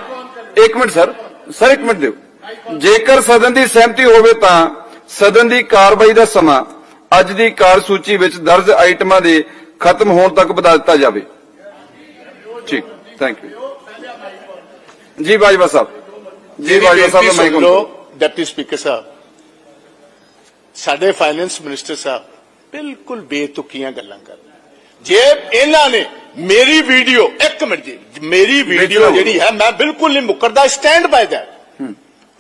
ਇੱਕ ਮਿੰਟ ਸਰ ਸਰ ਇੱਕ ਮਿੰਟ ਦਿਓ। ਜੇਕਰ ਸਦਨ ਦੀ ਸਹਿਮਤੀ ਹੋਵੇ ਤਾਂ ਸਦਨ ਦੀ ਕਾਰਵਾਈ ਦਾ ਸਮਾਂ ਅੱਜ ਦੀ ਕਾਰਸੂਚੀ ਵਿੱਚ ਦਰਜ ਆਈਟਮਾਂ ਦੇ ਖਤਮ ਹੋਣ ਤੱਕ ਵਧਾ ਦਿੱਤਾ ਜਾਵੇ। ਠੀਕ ਥੈਂਕ ਯੂ ਜੀ ਬਾਜਵਾ ਸਾਹਿਬ ਜੀ ਬਾਜਵਾ ਸਾਹਿਬ ਦਾ ਮਾਈਕ ਡਿਪਟੀ ਸਪੀਕਰ ਸਾਹਿਬ ਸਾਡੇ ਫਾਈਨੈਂਸ ਮਿਨਿਸਟਰ ਸਾਹਿਬ ਬਿਲਕੁਲ ਬੇਤੁਕੀਆਂ ਗੱਲਾਂ ਕਰ। ਜੇ ਇਹਨਾਂ ਨੇ ਮੇਰੀ ਵੀਡੀਓ ਇੱਕ ਮਿੰਟ ਜੀ ਮੇਰੀ ਵੀਡੀਓ। ਜਿਹੜੀ ਹੈ ਮੈਂ ਬਿਲਕੁਲ ਨਹੀਂ ਮੁਕਰਦਾ ਸਟੈਂਡ ਬਾਈ ਦੈਟ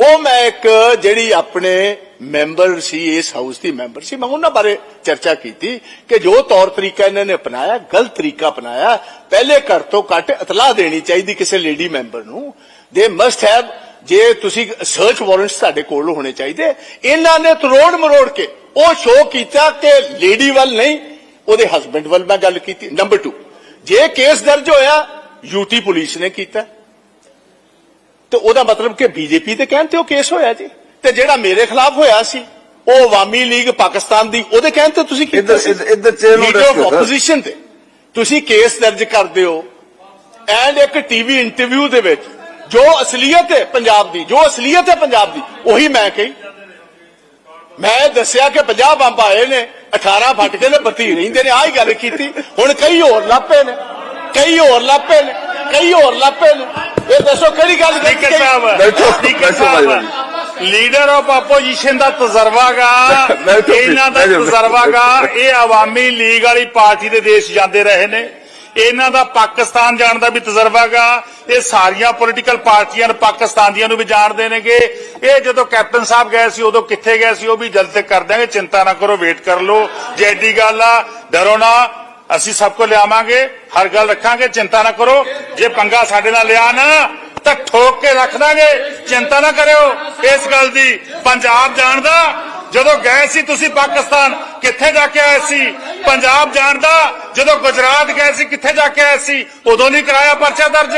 ਉਹ ਮੈਂ ਇੱਕ ਜਿਹੜੀ ਆਪਣੇ ਮੈਂਬਰ ਸੀ, ਇਸ ਹਾਊਸ ਦੀ ਮੈਂਬਰ ਸੀ, ਮੈਂ ਉਹਨਾਂ ਬਾਰੇ ਚਰਚਾ ਕੀਤੀ ਕਿ ਜੋ ਤੌਰ ਤਰੀਕਾ ਇਹਨਾਂ ਨੇ ਅਪਣਾਇਆ, ਗਲਤ ਤਰੀਕਾ ਅਪਣਾਇਆ, ਪਹਿਲੇ ਘੱਟ ਤੋਂ ਘੱਟ ਇਤਲਾਹ ਦੇਣੀ ਚਾਹੀਦੀ ਕਿਸੇ ਲੇਡੀ ਮੈਂਬਰ ਨੂੰ। ਦੇ ਮਸਟ ਹੈਵ ਜੇ ਤੁਸੀਂ ਸਰਚ ਵਾਰੰਟਸ ਤੁਹਾਡੇ ਕੋਲ ਹੋਣੇ ਚਾਹੀਦੇ, ਇਹਨਾਂ ਨੇ ਤਰੋੜ ਮਰੋੜ ਕੇ ਉਹ ਸ਼ੋਅ ਕੀਤਾ ਕਿ ਲੇਡੀ ਵੱਲ ਨਹੀਂ, ਉਹਦੇ ਹਸਬੰਡ ਵੱਲ ਮੈਂ ਗੱਲ ਕੀਤੀ। ਨੰਬਰ 2 ਜੇ ਕੇਸ ਦਰਜ ਹੋਇਆ ਯੂਟੀ ਪੁਲਿਸ ਨੇ ਕੀਤਾ। ਤੇ ਉਹਦਾ ਮਤਲਬ ਕਿ ਬੀਜੇਪੀ ਤੇ ਕਹਿਣ ਤੇ ਉਹ ਕੇਸ ਹੋਇਆ ਜੀ। ਤੇ ਜਿਹੜਾ ਮੇਰੇ ਖਿਲਾਫ ਹੋਇਆ ਸੀ ਉਹ ਅਵਾਮੀ ਲੀਗ ਪਾਕਿਸਤਾਨ ਦੀ ਉਹਦੇ ਕਹਿਣ ਤੇ ਤੁਸੀਂ ਇੱਧਰ- ਇੱਧਰ- chair ਨੂੰ ਕਰੋ, sir। opposition ਤੇ ਤੁਸੀਂ ਕੇਸ ਦਰਜ ਕਰਦੇ ਹੋ। ਐਂਡ ਇੱਕ ਟੀਵੀ ਇੰਟਰਵਿਊ ਦੇ ਵਿੱਚ ਜੋ ਅਸਲੀਅਤ ਹੈ ਪੰਜਾਬ ਦੀ ਜੋ ਅਸਲੀਅਤ ਹੈ ਪੰਜਾਬ ਦੀ ਉਹੀ ਮੈਂ ਕਹੀ। ਮੈਂ ਦੱਸਿਆ ਕਿ 50 ਬੰਬ ਆਏ ਨੇ 18 ਫਟ ਕੇ ਨੇ 32 ਰਹਿੰਦੇ ਨੇ ਆਹੀ ਗੱਲ ਕੀਤੀ। ਹੁਣ ਕਈ ਹੋਰ ਲਾਪੇ ਨੇ ਕਈ ਹੋਰ ਲਾਪੇ ਨੇ। ਕਈ ਹੋਰ ਲਾਪੇ ਨੇ ਇਹ ਦੱਸੋ ਕਿਹੜੀ ਗੱਲ ਕੀਤੀ ਸਪੀਕਰ? ਸਾਹਿਬ ਬੈਠੋ, ਸਪੀਕਰ ਬੈਠੋ ਸਾਹਿਬ ਲੀਡਰ ਆਫ ਆਪੋਜੀਸ਼ਨ ਦਾ ਤਜਰਬਾਗਾ ਬੈਠੋ, ਇਹਨਾਂ ਦਾ ਬੈਠੋ, ਤਜਰਬਾਗਾ ਇਹ ਆਵਾਮੀ ਲੀਗ ਵਾਲੀ ਪਾਰਟੀ ਦੇ ਦੇਸ਼ ਜਾਂਦੇ ਰਹੇ ਨੇ। ਇਹਨਾਂ ਦਾ ਪਾਕਿਸਤਾਨ ਜਾਣ ਦਾ ਵੀ ਤਜਰਬਾਗਾ ਇਹ ਸਾਰੀਆਂ ਪੋਲੀਟੀਕਲ ਪਾਰਟੀਆਂ ਨੇ ਪਾਕਿਸਤਾਨ ਦੀਆਂ ਨੂੰ ਵੀ ਜਾਣਦੇ ਨੇਗੇ। ਇਹ ਜਦੋਂ ਕੈਪਟਨ ਸਾਹਿਬ ਗਏ ਸੀ ਉਦੋਂ ਕਿੱਥੇ ਗਏ ਸੀ ਉਹ ਵੀ ਜਲਦ ਤੱਕ ਕਰ ਦਾਂਗੇ ਚਿੰਤਾ ਨਾ ਕਰੋ ਵੇਟ ਕਰ ਲਓ। ਜੇ ਐਡੀ ਗੱਲ ਆ ਡਰੋ ਨਾ। ਅਸੀਂ ਸਭ ਕੋ ਲਿਆਵਾਂਗੇ, ਹਰ ਗੱਲ ਰੱਖਾਂਗੇ, ਚਿੰਤਾ ਨਾ ਕਰੋ। ਜੇ ਪੰਗਾ ਸਾਡੇ ਨਾਲ ਲਿਆ ਨਾ, ਤਾਂ ਠੋਕ ਕੇ ਰੱਖ ਦਾਂਗੇ। ਚਿੰਤਾ ਨਾ ਕਰਿਓ ਇਸ ਗੱਲ ਦੀ। ਪੰਜਾਬ ਜਾਣਦਾ ਜਦੋਂ ਗਏ ਸੀ ਤੁਸੀਂ ਪਾਕਿਸਤਾਨ, ਕਿੱਥੇ ਜਾ ਕੇ ਆਏ ਸੀ? ਪੰਜਾਬ ਜਾਣਦਾ ਜਦੋਂ ਗੁਜਰਾਤ ਗਏ ਸੀ, ਕਿੱਥੇ ਜਾ ਕੇ ਆਏ ਸੀ? ਉਦੋਂ ਨਹੀਂ ਕਰਾਇਆ ਪਰਚਾ ਦਰਜ?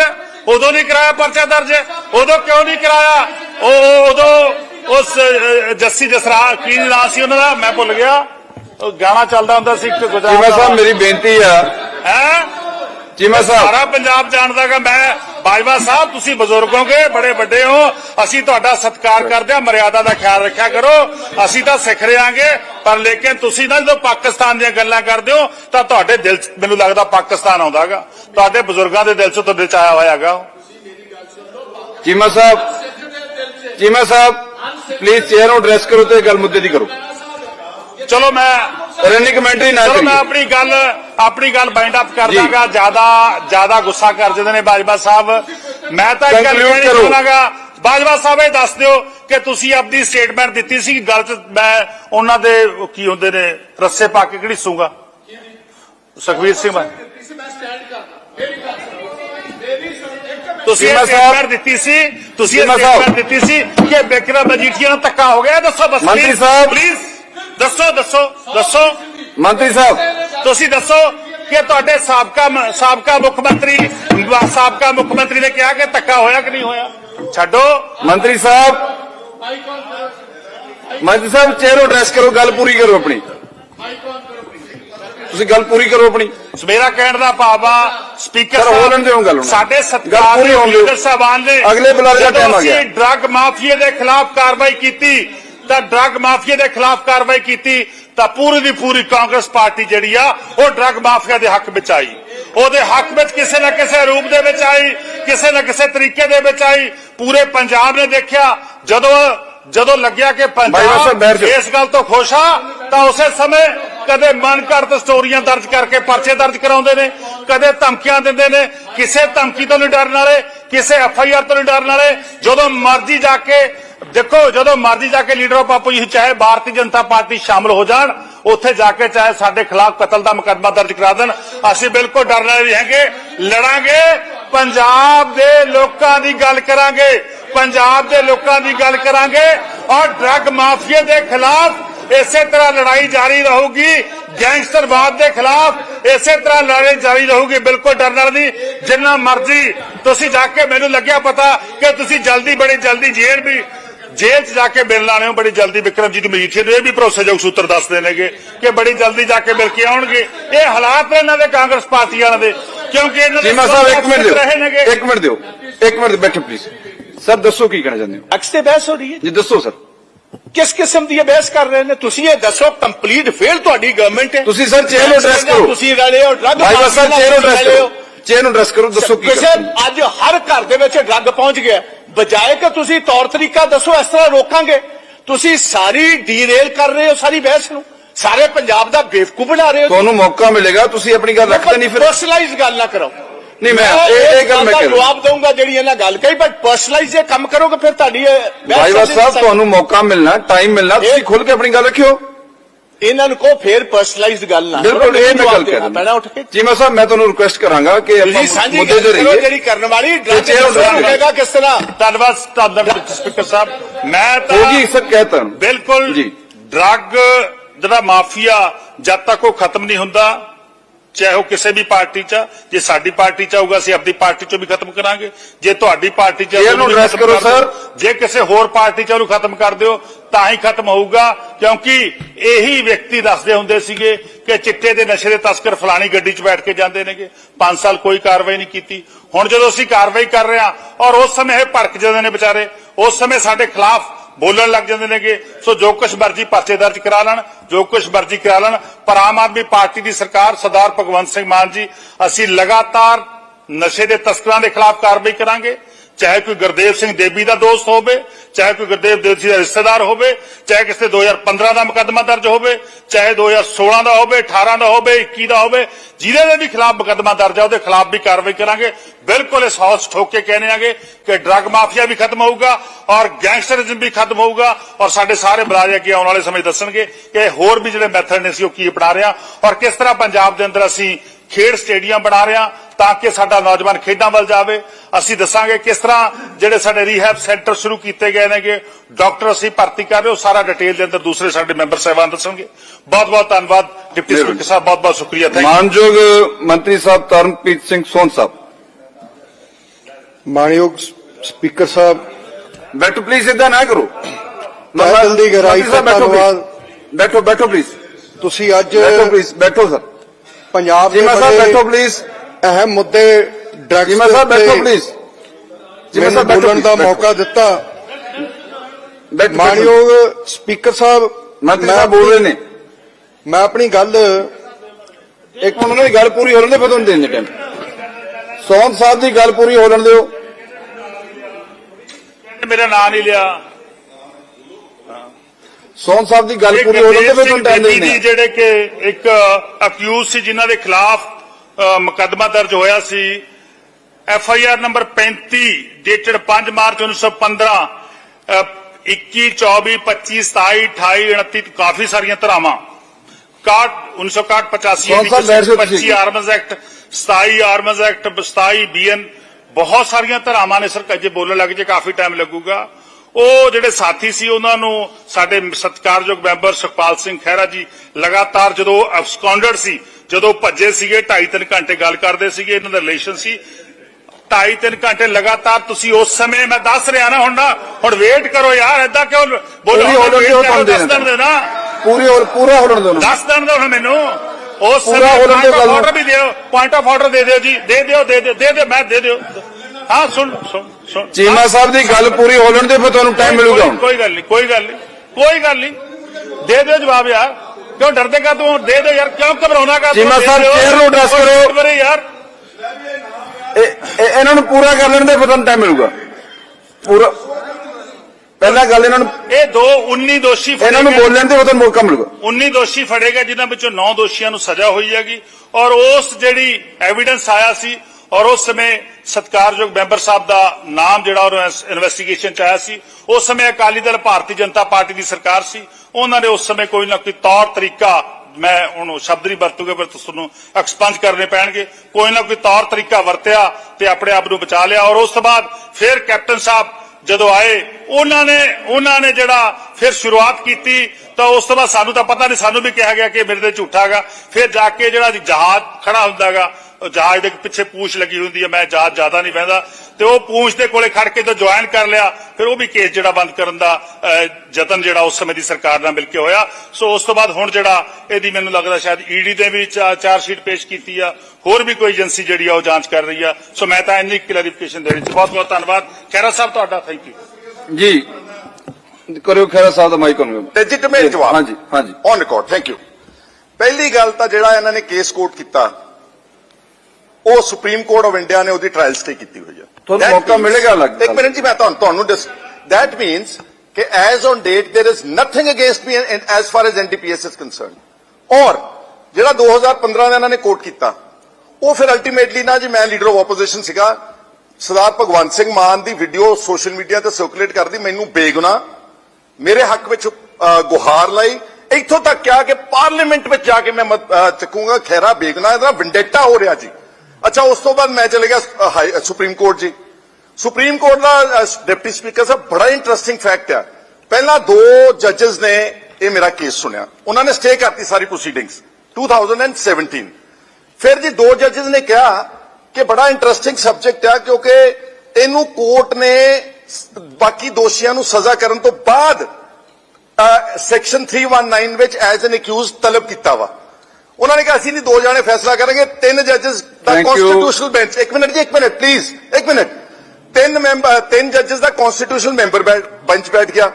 ਉਦੋਂ ਨਹੀਂ ਕਰਾਇਆ ਪਰਚਾ ਦਰਜ? ਉਦੋਂ ਕਿਉਂ ਨਹੀਂ ਕਰਾਇਆ? ਉਹ ਉਦੋਂ ਉਸ ਜੱਸੀ ਜਸਰਾ ਕੀ ਨਾਂ ਸੀ ਉਹਨਾਂ ਦਾ? ਮੈਂ ਭੁੱਲ ਗਿਆ। ਉਹ ਗਾਣਾ ਚੱਲਦਾ ਹੁੰਦਾ ਸੀ ਇੱਕ ਚੀਮਾ ਗੁਜਰਾਤ ਸਾਹਿਬ ਮੇਰੀ ਬੇਨਤੀ ਆ। ਹੈ? ਚੀਮਾ ਸਾਹਿਬ। ਸਾਰਾ ਪੰਜਾਬ ਜਾਣਦਾਗਾ ਮੈਂ ਬਾਜਵਾ ਸਾਹਿਬ ਤੁਸੀਂ ਬਜ਼ੁਰਗ ਹੋਗੇ ਬੜੇ ਵੱਡੇ ਹੋ। ਅਸੀਂ ਤੁਹਾਡਾ ਸਤਿਕਾਰ ਕਰਦੇ ਹਾਂ ਮਰਿਆਦਾ ਦਾ ਖਿਆਲ ਰੱਖਿਆ ਕਰੋ। ਅਸੀਂ ਤਾਂ ਸਿੱਖ ਰਿਆਂਗੇ ਪਰ ਲੇਕਿਨ ਤੁਸੀਂ ਨਾ ਜਦੋਂ ਪਾਕਿਸਤਾਨ ਦੀਆਂ ਗੱਲਾਂ ਕਰਦੇ ਹੋ ਤਾਂ ਤੁਹਾਡੇ ਦਿਲ 'ਚ ਮੈਨੂੰ ਲੱਗਦਾ ਪਾਕਿਸਤਾਨ ਆਉਂਦਾਗਾ ਤੁਹਾਡੇ ਬਜ਼ੁਰਗਾਂ ਦੇ ਦਿਲ 'ਚ ਤੁਹਾਡੇ 'ਚ ਆਇਆ ਹੋਇਆਗਾ ਚੀਮਾ ਸਾਹਿਬ ਚੀਮਾ ਸਾਹਿਬ ਪਲੀਜ਼ ਚੇਅਰ ਨੂੰ ਐਡਰੈਸ ਕਰੋ ਤੇ ਗੱਲ ਮੁੱਦੇ ਦੀ ਕਰੋ। ਚਲੋ ਮੈਂ ਰੈਨੀ ਕਮੈਂਟਰੀ ਨਾ ਚਲੋ ਮੈਂ ਆਪਣੀ ਗੱਲ ਆਪਣੀ ਗੱਲ ਬਾਈਂਡ ਅਪ ਕਰ। ਦਾਂਗਾ ਜ਼ਿਆਦਾ ਜ਼ਿਆਦਾ ਗੁੱਸਾ ਕਰ ਜਾਂਦੇ ਨੇ ਬਾਜਵਾ ਸਾਹਿਬ ਮੈਂ ਤਾਂ ਇੱਕ ਗੱਲ ਕਹਿਣੀ। ਚਾਹਾਂਗਾ ਬਾਜਵਾ ਸਾਹਿਬ ਇਹ ਦੱਸ ਦਿਓ ਕਿ ਤੁਸੀਂ ਆਪਣੀ ਸਟੇਟਮੈਂਟ ਦਿੱਤੀ ਸੀ ਗੱਲ ਚ ਮੈਂ ਉਹਨਾਂ ਦੇ ਕੀ ਹੁੰਦੇ ਨੇ ਰੱਸੇ ਪਾ ਕੇ ਕਿਹੜੀ ਸੂਗਾ ਸੁਖਵੀਰ ਸਿੰਘ ਮੈਂ ਤੁਸੀਂ ਇਹ ਸਟੇਟਮੈਂਟ ਦਿੱਤੀ ਸੀ ਤੁਸੀਂ ਇਹ। ਸਟੇਟਮੈਂਟ ਦਿੱਤੀ ਸੀ ਕਿ ਬਿਕਰਮ ਮਜੀਠੀਆ ਨੂੰ ਧੱਕਾ ਹੋ ਗਿਆ ਦੱਸੋ ਬਸ ਮੰਤਰੀ ਸਾਹਿਬ। ਪਲੀਜ਼ ਦੱਸੋ ਦੱਸੋ ਦੱਸੋ। ਮੰਤਰੀ ਸਾਹਿਬ। ਤੁਸੀਂ ਦੱਸੋ ਕਿ ਤੁਹਾਡੇ ਸਾਬਕਾ ਸਾਬਕਾ ਮੁੱਖ ਮੰਤਰੀ ਸਾਬਕਾ ਮੁੱਖ ਮੰਤਰੀ ਨੇ ਕਿਹਾ ਕਿ ਧੱਕਾ ਹੋਇਆ ਕਿ ਨਹੀਂ ਹੋਇਆ? ਛੱਡੋ। ਮੰਤਰੀ ਸਾਹਿਬ। ਮੰਤਰੀ ਸਾਹਿਬ ਚੇਅਰ ਨੂੰ ਐਡਰੈਸ ਕਰੋ ਗੱਲ ਪੂਰੀ ਕਰੋ ਆਪਣੀ। ਤੁਸੀਂ ਗੱਲ ਪੂਰੀ ਕਰੋ ਆਪਣੀ। ਮੇਰਾ ਕਹਿਣ ਦਾ ਭਾਵ ਸਪੀਕਰ ਸਰ, ਹੋਣ ਦਿਓ ਗੱਲ। ਸਾਡੇ ਸਤਿਕਾਰ ਦੇ ਸਾਹਿਬਾਨ ਨੇ ਅਗਲੇ ਬੁਲਾਰੇ ਦਾ time ਆ ਗਿਆ। ਡਰੱਗ ਮਾਫੀਆ ਦੇ ਖਿਲਾਫ ਕਾਰਵਾਈ ਕੀਤੀ ਤਾਂ ਡਰੱਗ ਮਾਫੀਆ ਦੇ ਖਿਲਾਫ ਕਾਰਵਾਈ ਕੀਤੀ ਤਾਂ ਪੂਰੀ ਦੀ ਪੂਰੀ ਕਾਂਗਰਸ ਪਾਰਟੀ ਜਿਹੜੀ ਆ ਉਹ ਡਰੱਗ ਮਾਫੀਆ ਦੇ ਹੱਕ ਵਿੱਚ ਆਈ ਉਹਦੇ ਹੱਕ ਵਿੱਚ ਕਿਸੇ ਨਾ ਕਿਸੇ ਰੂਪ ਦੇ ਵਿੱਚ ਆਈ ਕਿਸੇ ਨਾ ਕਿਸੇ ਤਰੀਕੇ ਦੇ ਵਿੱਚ ਆਈ ਪੂਰੇ ਪੰਜਾਬ ਨੇ ਦੇਖਿਆ ਜਦੋਂ ਜਦੋਂ ਲੱਗਿਆ ਕਿ ਪੰਜਾਬ। ਇਸ ਗੱਲ ਤੋਂ ਖੁਸ਼ ਆ ਤਾਂ ਉਸੇ ਸਮੇਂ ਕਦੇ ਮਨ ਘੜਤ ਸਟੋਰੀਆਂ ਦਰਜ ਕਰਕੇ ਪਰਚੇ ਦਰਜ ਕਰਾਉਂਦੇ ਨੇ ਕਦੇ ਧਮਕੀਆਂ ਦਿੰਦੇ ਨੇ ਕਿਸੇ ਧਮਕੀ ਤੋਂ ਨਹੀਂ ਡਰਨ ਵਾਲੇ ਕਿਸੇ ਐਫ ਆਈ ਆਰ ਤੋਂ ਨਹੀਂ ਡਰਨ ਵਾਲੇ ਜਦੋਂ ਮਰਜ਼ੀ ਜਾ ਕੇ ਦੇਖੋ, ਜਦੋਂ ਮਰਜ਼ੀ ਜਾ ਕੇ ਲੀਡਰ ਆਫ ਆਪੋਜੀਸ਼ਨ ਚਾਹੇ ਭਾਰਤੀ ਜਨਤਾ ਪਾਰਟੀ ਸ਼ਾਮਲ ਹੋ ਜਾਣ, ਉੱਥੇ ਜਾ ਕੇ ਚਾਹੇ ਸਾਡੇ ਖਿਲਾਫ ਕਤਲ ਦਾ ਮੁਕੱਦਮਾ ਦਰਜ ਕਰਾ ਦੇਣ, ਅਸੀਂ ਬਿਲਕੁਲ ਡਰਨ ਵਾਲੇ ਨਹੀਂ ਹੈਗੇ, ਲੜਾਂਗੇ। ਪੰਜਾਬ ਦੇ ਲੋਕਾਂ ਦੀ ਗੱਲ ਕਰਾਂਗੇ, ਪੰਜਾਬ ਦੇ ਲੋਕਾਂ ਦੀ ਗੱਲ ਕਰਾਂਗੇ ਔਰ ਡਰੱਗ ਮਾਫੀਆ ਦੇ ਖਿਲਾਫ ਇਸੇ ਤਰ੍ਹਾਂ ਲੜਾਈ ਜਾਰੀ ਰਹੂਗੀ ਗੈਂਗਸਟਰਵਾਦ ਦੇ ਖਿਲਾਫ ਇਸੇ ਤਰ੍ਹਾਂ ਲੜਾਈ ਜਾਰੀ ਰਹੂਗੀ, ਬਿਲਕੁਲ ਡਰ ਨਾਲ ਜਿੰਨਾ ਮਰਜ਼ੀ ਤੁਸੀਂ ਜਾ ਕੇ ਮੈਨੂੰ ਲੱਗਿਆ ਪਤਾ ਕਿ ਤੁਸੀਂ ਜਲਦੀ ਬੜੀ ਜਲਦੀ ਜੇਲ੍ਹ ਵੀ ਜੇਲ੍ਹ 'ਚ ਜਾ ਕੇ ਮਿਲਣ ਆਣੇ ਹੋ ਬੜੀ ਜਲਦੀ ਵਿਕਰਮਜੀਤ ਮਜੀਠੀਆ ਨੂੰ ਇਹ ਵੀ ਭਰੋਸੇਯੋਗ ਸੂਤਰ ਦੱਸਦੇ ਨੇਗੇ ਕਿ ਬੜੀ ਜਲਦੀ ਜਾ ਕੇ ਮਿਲ ਕੇ ਆਉਣਗੇ। ਇਹ ਹਾਲਾਤ ਨੇ ਇਹਨਾਂ ਦੇ ਕਾਂਗਰਸ ਪਾਰਟੀ ਵਾਲਿਆਂ ਦੇ ਕਿਉਂਕਿ ਇਹਨਾਂ ਦੇ ਚੀਮਾ ਸਾਹਿਬ ਇੱਕ ਮਿੰਟ ਦਿਓ। ਇੱਕ ਮਿੰਟ ਦਿਓ। ਇੱਕ ਮਿੰਟ ਬੈਠੋ ਪਲੀਜ਼ ਸਰ ਦੱਸੋ ਕੀ ਕਹਿਣਾ ਚਾਹੁੰਦੇ ਹੋ? ਅਕਸ ਤੇ ਬਹਿਸ ਹੋ ਰਹੀ ਹੈ। ਜੀ ਦੱਸੋ ਸਰ। ਕਿਸ ਕਿਸਮ ਦੀ ਇਹ ਬਹਿਸ ਕਰ ਰਹੇ ਨੇ? ਤੁਸੀਂ ਇਹ ਦੱਸੋ ਕੰਪਲੀਟ ਫੇਲ ਤੁਹਾਡੀ ਗਵਰਨਮੈਂਟ ਹੈ। ਤੁਸੀਂ ਸਰ ਚੇਅਰ ਨੂੰ address ਕਰੋ। ਤੁਸੀਂ ਰਲੇ ਹੋ ਡਰੱਗ ਭਾਈ ਸਰ ਚੇਅਰ ਨੂੰ ਐਡਰੈਸ ਕਰੋ। ਚੇਅਰ ਨੂੰ ਐਡਰੈਸ ਕਰੋ ਦੱਸੋ ਕੀ ਕਿਸੇ ਅੱਜ ਹਰ ਘਰ ਦੇ ਵਿੱਚ ਡਰੱਗ ਪਹੁੰਚ ਗਿਆ। ਬਜਾਏ ਕਿ ਤੁਸੀਂ ਤੌਰ ਤਰੀਕਾ ਦੱਸੋ ਇਸ ਤਰ੍ਹਾਂ ਰੋਕਾਂਗੇ। ਤੁਸੀਂ ਸਾਰੀ ਡੀਰੇਲ ਕਰ ਰਹੇ ਹੋ ਸਾਰੀ ਬਹਿਸ ਨੂੰ। ਸਾਰੇ ਪੰਜਾਬ ਦਾ ਬੇਵਕੂਫ ਬਣਾ ਰਹੇ ਹੋ। ਤੁਹਾਨੂੰ ਮੌਕਾ ਮਿਲੇਗਾ ਤੁਸੀਂ ਆਪਣੀ ਗੱਲ ਰੱਖਦੇ ਨਹੀਂ ਫਿਰ। ਪਰਸਨਲਾਈਜ਼ ਗੱਲ ਨਾ ਕਰੋ। ਨਹੀਂ, ਮੈਂ- ਇਹ- ਇਹ ਗੱਲ ਮੈਂ ਰਿਹਾ। ਜਵਾਬ ਦਊਂਗਾ ਜਿਹੜੀ ਇਹਨਾਂ ਗੱਲ ਕਹੀ ਬਟ ਪਰਸਨਲਾਈਜ਼ ਇਹ ਕੰਮ ਕਰੋਗੇ ਫਿਰ ਤੁਹਾਡੀ ਭਾਈ ਸਾਹਿਬ ਤੁਹਾਨੂੰ ਮੌਕਾ ਮਿਲਣਾ ਟਾਈਮ ਮਿਲਣਾ ਤੁਸੀਂ ਖੁੱਲ ਕੇ ਆਪਣੀ ਗੱਲ ਰੱਖਿਓ। ਇਹਨਾਂ ਨੂੰ ਕਹੋ ਫਿਰ ਪਰਸਨਲਾਈਜ਼ਡ ਗੱਲ ਨਾ ਕਰੋ, ਬਿਲਕੁਲ ਇਹ ਮੈਂ ਗੱਲ ਕਹਿ ਦੇਣਾ ਪੈਣਾ ਉੱਠ ਕੇ। ਚੀਮਾ ਸਾਹਿਬ ਮੈਂ ਤੁਹਾਨੂੰ ਰਿਕੁਐਸਟ ਕਰਾਂਗਾ ਕਿ ਆਪਾਂ ਮੁੱਦੇ ਤੇ ਕਰੋ ਰਹੀਏ ਜਿਹੜੀ ਕਰਨ ਵਾਲੀ। ਹੋਵੇਗਾ ਕਿਸ ਤਰ੍ਹਾਂ। ਧੰਨਵਾਦ ਧੰਨਵਾਦ ਸਪੀਕਰ ਸਾਹਿਬ। ਮੈਂ ਤਾਂ ਗਈ ਸਰ ਕਹਿਤਾ ਬਿਲਕੁਲ ਜੀ। ਡਰੱਗ ਜਿਹੜਾ ਮਾਫੀਆ ਜਦ ਤੱਕ ਉਹ ਖਤਮ ਨਹੀਂ ਹੁੰਦਾ ਚਾਹੇ ਉਹ ਕਿਸੇ ਵੀ ਪਾਰਟੀ ਚ ਆ, ਜੇ ਸਾਡੀ ਪਾਰਟੀ ਚ ਆਊਗਾ ਅਸੀਂ ਆਪਣੀ ਪਾਰਟੀ ਚੋਂ ਵੀ ਖਤਮ ਕਰਾਂਗੇ ਜੇ ਤੁਹਾਡੀ ਪਾਰਟੀ ਚ ਇਹਨੂੰ ਉਹਨੂੰ address ਖਤਮ ਕਰੋ, ਕਰ ਦਿਓ। ਸਰ। ਜੇ ਕਿਸੇ ਹੋਰ ਪਾਰਟੀ ਚ ਉਹਨੂੰ ਖਤਮ ਕਰ ਦਿਓ ਤਾਂ ਹੀ ਖਤਮ ਹੋਊਗਾ ਕਿਉਂਕਿ ਇਹੀ ਵਿਅਕਤੀ ਦੱਸਦੇ ਹੁੰਦੇ ਸੀਗੇ ਕਿ ਚਿੱਟੇ ਦੇ ਨਸ਼ੇ ਦੇ ਤਸਕਰ ਫਲਾਣੀ ਗੱਡੀ 'ਚ ਬੈਠ ਕੇ ਜਾਂਦੇ ਨੇਗੇ 5 ਸਾਲ ਕੋਈ ਕਾਰਵਾਈ ਨਹੀਂ ਕੀਤੀ ਹੁਣ ਜਦੋਂ ਅਸੀਂ ਕਾਰਵਾਈ ਕਰ ਰਹੇ ਹਾਂ ਔਰ ਉਸ ਸਮੇਂ ਇਹ ਭੜਕ ਜਾਂਦੇ ਨੇ ਵਿਚਾਰੇ ਉਸ ਸਮੇਂ ਸਾਡੇ ਖਿਲਾਫ ਬੋਲਣ ਲੱਗ ਜਾਂਦੇ ਨੇਗੇ। ਸੋ ਜੋ ਕੁਛ ਮਰਜ਼ੀ ਪਾਸੇ ਦਰਜ ਕਰਾ ਲੈਣ, ਜੋ ਕੁਛ ਮਰਜ਼ੀ ਕਰਾ ਲੈਣ, ਪਰ ਆਮ ਆਦਮੀ ਪਾਰਟੀ ਦੀ ਸਰਕਾਰ ਸਰਦਾਰ ਭਗਵੰਤ ਸਿੰਘ ਮਾਨ ਜੀ, ਅਸੀਂ ਲਗਾਤਾਰ ਨਸ਼ੇ ਦੇ ਤਸਕਰਾਂ ਦੇ ਖਿਲਾਫ ਕਾਰਵਾਈ ਕਰਾਂਗੇ। ਚਾਹੇ ਕੋਈ ਗੁਰਦੇਵ ਸਿੰਘ ਦੇਵੀ ਦਾ ਦੋਸਤ ਹੋਵੇ, ਚਾਹੇ ਕੋਈ ਗੁਰਦੇਵ ਦੇਵੀ ਦਾ ਰਿਸ਼ਤੇਦਾਰ ਹੋਵੇ, ਚਾਹੇ ਕਿਸੇ 2015 ਦਾ ਮੁਕੱਦਮਾ ਦਰਜ ਹੋਵੇ, ਚਾਹੇ 2016 ਦਾ ਹੋਵੇ 18 ਦਾ ਹੋਵੇ 21 ਦਾ ਹੋਵੇ, ਜਿਹਦੇ ਦੇ ਵੀ ਖਿਲਾਫ ਮੁਕੱਦਮਾ ਦਰਜ ਹੈ ਉਹਦੇ ਖਿਲਾਫ ਵੀ ਕਾਰਵਾਈ ਕਰਾਂਗੇ। ਬਿਲਕੁਲ ਇਸ ਹੌਸ ਠੋਕ ਕੇ ਕਹਿੰਦੇ ਆਗੇ ਕਿ ਡਰੱਗ ਮਾਫੀਆ ਵੀ ਖਤਮ ਹੋਊਗਾ ਔਰ ਗੈਂਗਸਟਰਿਜ਼ਮ ਵੀ ਖਤਮ ਹੋਊਗਾ ਔਰ ਸਾਡੇ ਸਾਰੇ ਬਲਾਰੇ ਅੱਗੇ ਆਉਣ ਵਾਲੇ ਸਮੇਂ ਦੱਸਣਗੇ ਕਿ ਹੋਰ ਵੀ ਜਿਹੜੇ ਮੈਥਡ ਨੇ ਸੀ ਉਹ ਕੀ ਅਪਣਾ ਰਹੇ ਹਾਂ ਔਰ ਕਿਸ ਤਰ੍ਹਾਂ ਪੰਜਾਬ ਦੇ ਅੰਦਰ ਅਸੀਂ ਖੇਡ ਸਟੇਡੀਅਮ ਬਣਾ ਰਹੇ ਹਾਂ। ਤਾਂ ਕਿ ਸਾਡਾ ਨੌਜਵਾਨ ਖੇਡਾਂ ਵੱਲ ਜਾਵੇ। ਅਸੀਂ ਦੱਸਾਂਗੇ ਕਿਸ ਤਰ੍ਹਾਂ ਜਿਹੜੇ ਸਾਡੇ ਰੀਹੈਬ ਸੈਂਟਰ ਸ਼ੁਰੂ ਕੀਤੇ ਗਏ ਨੇਗੇ। ਡਾਕਟਰ ਅਸੀਂ ਭਰਤੀ ਕਰ ਰਹੇ ਹਾਂ ਉਹ ਸਾਰਾ ਡਿਟੇਲ ਦੇ ਅੰਦਰ ਦੂਸਰੇ ਸਾਡੇ ਮੈਂਬਰ ਸਾਹਿਬਾਨ ਦੱਸਣਗੇ। ਬਹੁਤ ਬਹੁਤ ਧੰਨਵਾਦ। ਡਿਪਟੀ ਸਪੀਕਰ ਸਾਹਿਬ ਬਹੁਤ ਬਹੁਤ ਸ਼ੁਕਰੀਆ। ਥੈਂਕ ਯੂ ਮਾਨਯੋਗ ਮੰਤਰੀ ਸਾਹਿਬ ਤਰਨਪ੍ਰੀਤ ਸਿੰਘ ਸੋਨ ਸਾਹਿਬ। ਮਾਨਯੋਗ ਸਪੀਕਰ ਸਾਹਿਬ। ਬੈਠੋ ਪਲੀਜ਼ ਇਦਾਂ ਨਾ ਕਰੋ। ਤਹਿ ਦਿਲ ਦੀ ਗਹਿਰਾਈ ਮੰਤਰੀ ਸਾਹਿਬ, ਤੋਂ ਬੈਠੋ, ਧੰਨਵਾਦ। please। ਬੈਠੋ ਬੈਠੋ ਪਲੀਜ਼ ਤੁਸੀਂ ਅੱਜ ਬੈਠੋ ਪਲੀਜ਼ ਬੈਠੋ ਸਰ। ਪੰਜਾਬ ਦੇ ਜੀਮਾ ਸਾਹਿਬ ਬੜੇ ਬੈਠੋ ਪਲੀਜ਼ ਅਹਿਮ ਮੁੱਦੇ ਡਰੱਗਸ ਜੀਮਾ ਸਾਹਿਬ ਬੈਠੋ ਪਲੀਜ਼ ਮੈਨੂੰ ਸਾਹਿਬ ਬੋਲਣ ਦਾ ਮੌਕਾ ਦਿੱਤਾ। ਮਾਨਯੋਗ ਸਪੀਕਰ ਸਾਹਿਬ ਮੰਤਰੀ ਮੈਂ ਸਾਹਿਬ ਬੋਲ ਰਹੇ ਨੇ। ਮੈਂ ਆਪਣੀ ਗੱਲ ਇੱਕ ਮਿੰਟ ਉਹਨਾਂ ਦੀ ਗੱਲ ਪੂਰੀ ਹੋ ਲੈਣ ਦੇ ਫਿਰ ਤੁਹਾਨੂੰ ਦੇਣ ਦੇ ਟਾਈਮ ਸੌਂਦ ਸਾਹਿਬ ਦੀ ਗੱਲ ਪੂਰੀ ਹੋ ਲੈਣ ਦਿਓ ਮੇਰਾ ਨਾਂ ਨਹੀਂ ਲਿਆ। ਸੌਂਦ ਸਾਹਿਬ ਦੀ ਗੱਲ ਪੂਰੀ ਹੋ ਲੈਣ ਦੇ ਫਿਰ ਤੁਹਾਨੂੰ ਟਾਈਮ ਦੇਣਾ ਜਿਹੜੇ ਕਿ ਇੱਕ ਅਕਿਊਜ਼ ਸੀ ਜਿਨ੍ਹਾਂ ਦੇ ਖਿਲਾਫ ਮੁਕੱਦਮਾ ਦਰਜ ਹੋਇਆ ਸੀ। F I R number 35 dated 5 March 1915 ਅ, 21 24 25 27 28 29 ਕਾਫੀ ਸਾਰੀਆਂ ਧਰਾਵਾਂ। 61 1961 ਕੌਣ ਸਾ ਬੈਠ ਜਾਓ ਤੁਸੀਂ? 25 arms act 27 arms act 27 BN ਬਹੁਤ ਸਾਰੀਆਂ ਧਰਾਵਾਂ ਨੇ ਸਰ ਜੇ ਬੋਲਣ ਲੱਗ ਜੇ ਕਾਫੀ ਟਾਈਮ ਲੱਗੂਗਾ। ਉਹ ਜਿਹੜੇ ਸਾਥੀ ਸੀ ਉਹਨਾਂ ਨੂੰ ਸਾਡੇ ਸਤਿਕਾਰਯੋਗ ਮੈਂਬਰ ਸੁਖਪਾਲ ਸਿੰਘ ਖਹਿਰਾ ਜੀ ਲਗਾਤਾਰ ਜਦੋਂ ਅਬਸਕੌਂਡਡ ਸੀ ਜਦੋਂ ਭੱਜੇ ਸੀਗੇ 2.5 ਘੰਟੇ ਗੱਲ ਕਰਦੇ ਸੀਗੇ ਇਹਨਾਂ ਦਾ ਰਿਲੇਸ਼ਨ ਸੀ। 2.5 ਘੰਟੇ ਲਗਾਤਾਰ ਤੁਸੀਂ ਉਸ ਸਮੇਂ ਮੈਂ ਦੱਸ ਰਿਹਾ ਨਾ ਹੁਣ ਨਾ ਹੁਣ ਵੇਟ ਕਰੋ ਯਾਰ ਐਦਾਂ ਕਿਉਂ ਬੋਲੋ ਪੂਰੀ ਹੁਣ ਦੱਸ ਦੇਣਾ। ਦੇਣ ਦੇ ਨਾ ਪੂਰੀ ਹੋ ਪੂਰਾ ਹੋ ਲੈਣ ਦਿਓ ਉਹਨੂੰ। ਦੱਸ ਦੇਣ ਦਿਓ ਹੁਣ ਮੈਨੂੰ। ਉਸ ਸਮੇਂ। ਆਰਡਰ ਵੀ ਦਿਓ ਪੁਆਇੰਟ ਆਫ ਆਰਡਰ ਦੇ ਦਿਓ ਜੀ ਦੇ ਦਿਓ ਦੇ ਦਿਓ ਦੇ ਦਿਓ ਮੈਂ ਦੇ ਦਿਓ। ਹਾਂ ਸੁਣ ਸੁਣ ਚੀਮਾ ਸਾਹਿਬ ਦੀ ਗੱਲ ਪੂਰੀ ਹੋ ਲੈਣ ਦੇ ਫਿਰ ਤੁਹਾਨੂੰ ਟਾਈਮ ਮਿਲੂਗਾ ਹੁਣ। ਕੋਈ ਗੱਲ ਨਹੀਂ ਕੋਈ ਗੱਲ ਨਹੀਂ ਕੋਈ ਗੱਲ ਨਹੀਂ। ਦੇ ਦਿਓ ਜਵਾਬ ਯਾਰ। ਕਿਉਂ ਡਰਦੇ ਕਾ ਤੂੰ? ਦੇ ਦਿਓ ਯਾਰ ਕਿਉਂ ਘਬਰਾਉਣਾ ਕਾ ਚੀਮਾ ਸਾਹਿਬ, chair ਨੂੰ address ਕਰੋ। ਬਰੇ ਯਾਰ। ਇਹ ਇਹ- ਇਹਨਾਂ ਨੂੰ ਪੂਰਾ ਕਰ ਲੈਣ ਦੇ ਫਿਰ ਤੁਹਾਨੂੰ ਟਾਈਮ ਮਿਲੂਗਾ। ਪੂਰਾ ਪਹਿਲਾਂ ਗੱਲ ਇਹਨਾਂ ਨੂੰ ਇਹ ਦੋ 19 ਦੋਸ਼ੀ ਇਹਨਾਂ ਨੂੰ। ਬੋਲਣ ਦੇ ਫਿਰ ਤੁਹਾਨੂੰ ਮੌਕਾ ਮਿਲੂਗਾ। 19 ਦੋਸ਼ੀ ਫੜੇ ਗਏ ਜਿਨ੍ਹਾਂ ਵਿੱਚੋਂ 9 ਦੋਸ਼ੀਆਂ ਨੂੰ ਸਜ਼ਾ ਹੋਈ ਹੈਗੀ। ਔਰ ਉਸ ਜਿਹੜੀ ਐਵੀਡੈਂਸ ਆਇਆ ਸੀ ਔਰ ਉਸ ਸਮੇਂ ਸਤਕਾਰਯੋਗ ਮੈਂਬਰ ਸਾਹਿਬ ਦਾ ਨਾਮ ਜਿਹੜਾ ਉਹ ਇਨਵੈਸਟੀਗੇਸ਼ਨ ਚ ਆਇਆ ਸੀ ਉਸ ਸਮੇਂ ਅਕਾਲੀ ਦਲ ਭਾਰਤੀ ਜਨਤਾ ਪਾਰਟੀ ਦੀ ਸਰਕਾਰ ਸੀ ਉਹਨਾਂ ਨੇ ਉਸ ਸਮੇਂ ਕੋਈ ਨਾ ਕੋਈ ਤੌਰ ਤਰੀਕਾ ਮੈਂ ਹੁਣ ਸ਼ਬਦ ਨਹੀਂ ਵਰਤੂਗਾ ਪਰ ਤੁਹਾਨੂੰ ਐਕਸਪੰਜ ਕਰਨੇ ਪੈਣਗੇ। ਕੋਈ ਨਾ ਕੋਈ ਤੌਰ ਤਰੀਕਾ ਵਰਤਿਆ ਤੇ ਆਪਣੇ ਆਪ ਨੂੰ ਬਚਾ ਲਿਆ ਔਰ ਉਸ ਤੋਂ ਬਾਅਦ ਫਿਰ ਕੈਪਟਨ ਸਾਹਿਬ ਜਦੋਂ ਆਏ, ਉਹਨਾਂ ਨੇ ਉਹਨਾਂ ਨੇ ਜਿਹੜਾ ਫਿਰ ਸ਼ੁਰੂਆਤ ਕੀਤੀ, ਤਾਂ ਉਸ ਤੋਂ ਬਾਅਦ ਸਾਨੂੰ ਤਾਂ ਪਤਾ ਨਹੀਂ, ਸਾਨੂੰ ਵੀ ਕਿਹਾ ਗਿਆ ਕਿ ਮੇਰੇ ਤੇ ਝੂਠਾ ਹੈਗਾ। ਫਿਰ ਜਾ ਕੇ ਜਿਹੜਾ ਜਹਾਜ਼ ਖੜਾ ਹੁੰਦਾਗਾ ਉਹ ਜਹਾਜ਼ ਦੇ ਪਿੱਛੇ ਪੂਛ ਲੱਗੀ ਹੁੰਦੀ ਹੈ ਮੈਂ ਜਹਾਜ਼ ਜ਼ਿਆਦਾ ਨਹੀਂ ਬਹਿੰਦਾ ਤੇ ਉਹ ਪੂਛ ਦੇ ਕੋਲੇ ਖੜ ਕੇ ਜਦੋਂ ਜੁਆਇਨ ਕਰ ਲਿਆ ਫਿਰ ਉਹ ਵੀ ਕੇਸ ਜਿਹੜਾ ਬੰਦ ਕਰਨ ਦਾ ਯਤਨ ਜਿਹੜਾ ਉਸ ਸਮੇਂ ਦੀ ਸਰਕਾਰ ਨਾਲ ਮਿਲ ਕੇ ਹੋਇਆ। ਸੋ ਉਸ ਤੋਂ ਬਾਅਦ ਹੁਣ ਜਿਹੜਾ ਇਹਦੀ ਮੈਨੂੰ ਲੱਗਦਾ ਸ਼ਾਇਦ ਈਡੀ ਦੇ ਵੀ ਚਾਰ ਸ਼ੀਟ ਪੇਸ਼ ਕੀਤੀ ਆ ਹੋਰ ਵੀ ਕੋਈ ਏਜੰਸੀ ਜਿਹੜੀ ਆ ਉਹ ਜਾਂਚ ਕਰ ਰਹੀ ਆ। ਸੋ ਮੈਂ ਤਾਂ ਇੰਨੀ ਕਲੈਰੀਫਿਕੇਸ਼ਨ ਦੇ ਵਿੱਚ ਬਹੁਤ ਬਹੁਤ ਧੰਨਵਾਦ। ਖੈਰਾ ਸਾਹਿਬ ਤੁਹਾਡਾ ਥੈਂਕ ਯੂ ਜੀ। ਕਰਿਓ ਖੈਰਾ ਸਾਹਿਬ ਦਾ ਮਾਈਕ ਉਹਨੂੰ ਲੈਜੀਟਿਮੇਟ ਜਵਾਬ। ਹਾਂਜੀ ਹਾਂਜੀ। ਔਨ ਰਿਕਾਰਡ ਥੈਂਕ ਯੂ ਪਹਿਲੀ ਗੱਲ ਤਾਂ ਜਿਹੜਾ ਇਹਨਾਂ ਨੇ ਕੇਸ ਕੋਰਟ ਕੀਤਾ ਉਹ ਸੁਪਰੀਮ ਕੋਰਟ ਆਫ ਇੰਡੀਆ ਨੇ ਉਹਦੀ ਟ੍ਰਾਇਲ ਸਟੇ ਕੀਤੀ ਹੋਈ ਹੈ ਤੁਹਾਨੂੰ That ਮੌਕਾ means- ਮਿਲੇਗਾ ਲੱਗਦਾ। ਇੱਕ ਮਿੰਟ ਜੀ ਮੈਂ ਤੁਹਾਨੂੰ ਤੁਹਾਨੂੰ ਦੈਟ ਮੀਨਸ ਕਿ as on date there is nothing against me as far as NDPS is concern ਔਰ ਜਿਹੜਾ 2015 ਦਾ ਇਹਨਾਂ ਨੇ ਕੋਰਟ ਕੀਤਾ ਉਹ ਫਿਰ ਅਲਟੀਮੇਟਲੀ ਨਾ ਜੀ ਮੈਂ ਲੀਡਰ ਆਫ ਆਪੋਜੀਸ਼ਨ ਸੀਗਾ ਸਰਦਾਰ ਭਗਵੰਤ ਸਿੰਘ ਮਾਨ ਦੀ ਵੀਡੀਓ ਸੋਸ਼ਲ ਮੀਡੀਆ ਤੇ ਸਰਕੂਲੇਟ ਕਰਦੀ ਮੈਨੂੰ ਬੇਗੁਨਾਹ ਮੇਰੇ ਹੱਕ ਵਿੱਚ ਅ, ਗੁਹਾਰ ਲਈ ਇੱਥੋਂ ਤੱਕ ਕਿਹਾ ਕਿ ਪਾਰਲੀਮੈਂਟ ਵਿੱਚ ਜਾ ਕੇ ਮੈਂ ਮਤ- ਅ, ਚੱਕੂੰਗਾ ਖੈਰਾ ਬੇਗੁਨਾਹ ਇਹਦਾ ਵਿੰਡੇਟਾ ਹੋ ਰਿਹਾ ਜੀ ਅੱਛਾ, ਉਸ ਤੋਂ ਬਾਅਦ ਮੈਂ ਚਲੇ ਗਿਆ ਸੁਪਰੀਮ ਕੋਰਟ ਜੀ। ਸੁਪਰੀਮ ਕੋਰਟ ਦਾ ਡਿਪਟੀ ਸਪੀਕਰ ਸਾਹਿਬ, ਬੜਾ ਇੰਟਰਸਟਿੰਗ ਫੈਕਟ ਆ। ਪਹਿਲਾਂ ਦੋ ਜੱਜਸ ਨੇ ਇਹ ਮੇਰਾ ਕੇਸ ਸੁਣਿਆ। ਉਹਨਾਂ ਨੇ ਸਟੇ ਕਰਤੀ ਸਾਰੀ ਪ੍ਰੋਸੀਡਿੰਗਸ 2017 ਫਿਰ ਜੀ ਦੋ ਜੱਜਸ ਨੇ ਕਿਹਾ ਕਿ ਬੜਾ ਇੰਟਰਸਟਿੰਗ ਸਬਜੈਕਟ ਆ, ਕਿਉਂਕਿ ਇਹਨੂੰ ਕੋਰਟ ਨੇ ਬਾਕੀ ਦੋਸ਼ੀਆਂ ਨੂੰ ਸਜ਼ਾ ਕਰਨ ਤੋਂ ਬਾਅਦ ਸੈਕਸ਼ਨ 319 ਵਿੱਚ ਐਜ਼ ਐਨ ਅਕਿਊਜ਼ ਤਲਬ ਕੀਤਾ ਵਾ। ਉਹਨਾਂ ਨੇ ਕਿਹਾ ਅਸੀਂ ਨਹੀਂ ਦੋ ਜਾਣੇ ਫੈਸਲਾ ਕਰਾਂਗੇ ਤਿੰਨ ਜੱਜਸ ਦਾ. ਕਨਸਟੀਟਿਊਸ਼ਨਲ ਬੈਂਚ ਇੱਕ ਮਿੰਟ ਜੀ ਇੱਕ ਮਿੰਟ ਪਲੀਜ਼ ਇੱਕ ਮਿੰਟ। ਤਿੰਨ ਮੈਂਬਰ ਤਿੰਨ ਜੱਜਸ ਦਾ ਕਨਸਟੀਟਿਊਸ਼ਨਲ ਮੈਂਬਰ ਬੈਂਚ ਬੈਠ ਗਿਆ।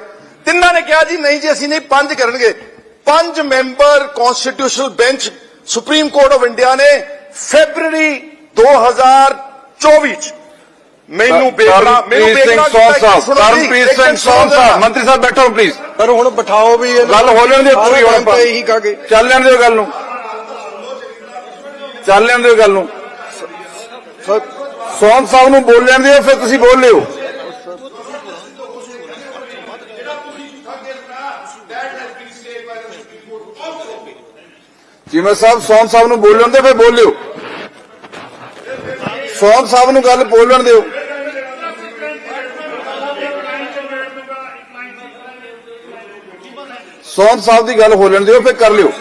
ਤਿੰਨਾਂ ਨੇ ਕਿਹਾ ਜੀ ਨਹੀਂ ਜੀ ਅਸੀਂ ਨਹੀਂ ਪੰਜ ਕਰਨਗੇ। ਪੰਜ member constitutional bench Supreme Court of India ਨੇ ਫੈਬਰੂਰੀ 2024 ਚ। ਮੈਨੂੰ ਬੇਗੁਨਾਹ ਮੈਨੂੰ ਜੀ, ਕਰਮਪ੍ਰੀਤ ਸਿੰਘ ਸੌਨ ਸਾਹਿਬ। ਮੰਤਰੀ ਸਾਹਿਬ ਬੈਠੋ ਪਲੀਜ਼ ਪਰ ਹੁਣ ਬਿਠਾਓ ਵੀ। ਗੱਲ ਹੋ ਲੈਣ ਸਾਰਾ ਪੂਰੀ ਹੁਣ ਚੱਲ ਲੈਣ ਦਿਓ ਗੱਲ ਨੂੰ। ਚੱਲ ਲੈਣ ਦਿਓ ਗੱਲ ਨੂੰ। ਸੌਨ ਸਾਹਿਬ ਨੂੰ ਬੋਲ ਲੈਣ ਦਿਓ ਫਿਰ ਤੁਸੀਂ ਬੋਲ ਲਿਓ। ਜਿਵੇਂ ਸਾਹਿਬ ਸੌਨ ਸਾਹਿਬ ਨੂੰ ਬੋਲਣ ਲੈਣ ਦਿਓ ਫਿਰ ਬੋਲਿਓ ਲਿਓ। ਸਾਹਿਬ ਨੂੰ ਗੱਲ ਬੋਲਣ ਦਿਓ। ਸੌਨ ਸਾਹਿਬ ਦੀ ਗੱਲ ਹੋ ਲੈਣ ਦਿਓ, ਫਿਰ ਕਰ ਲਿਓ।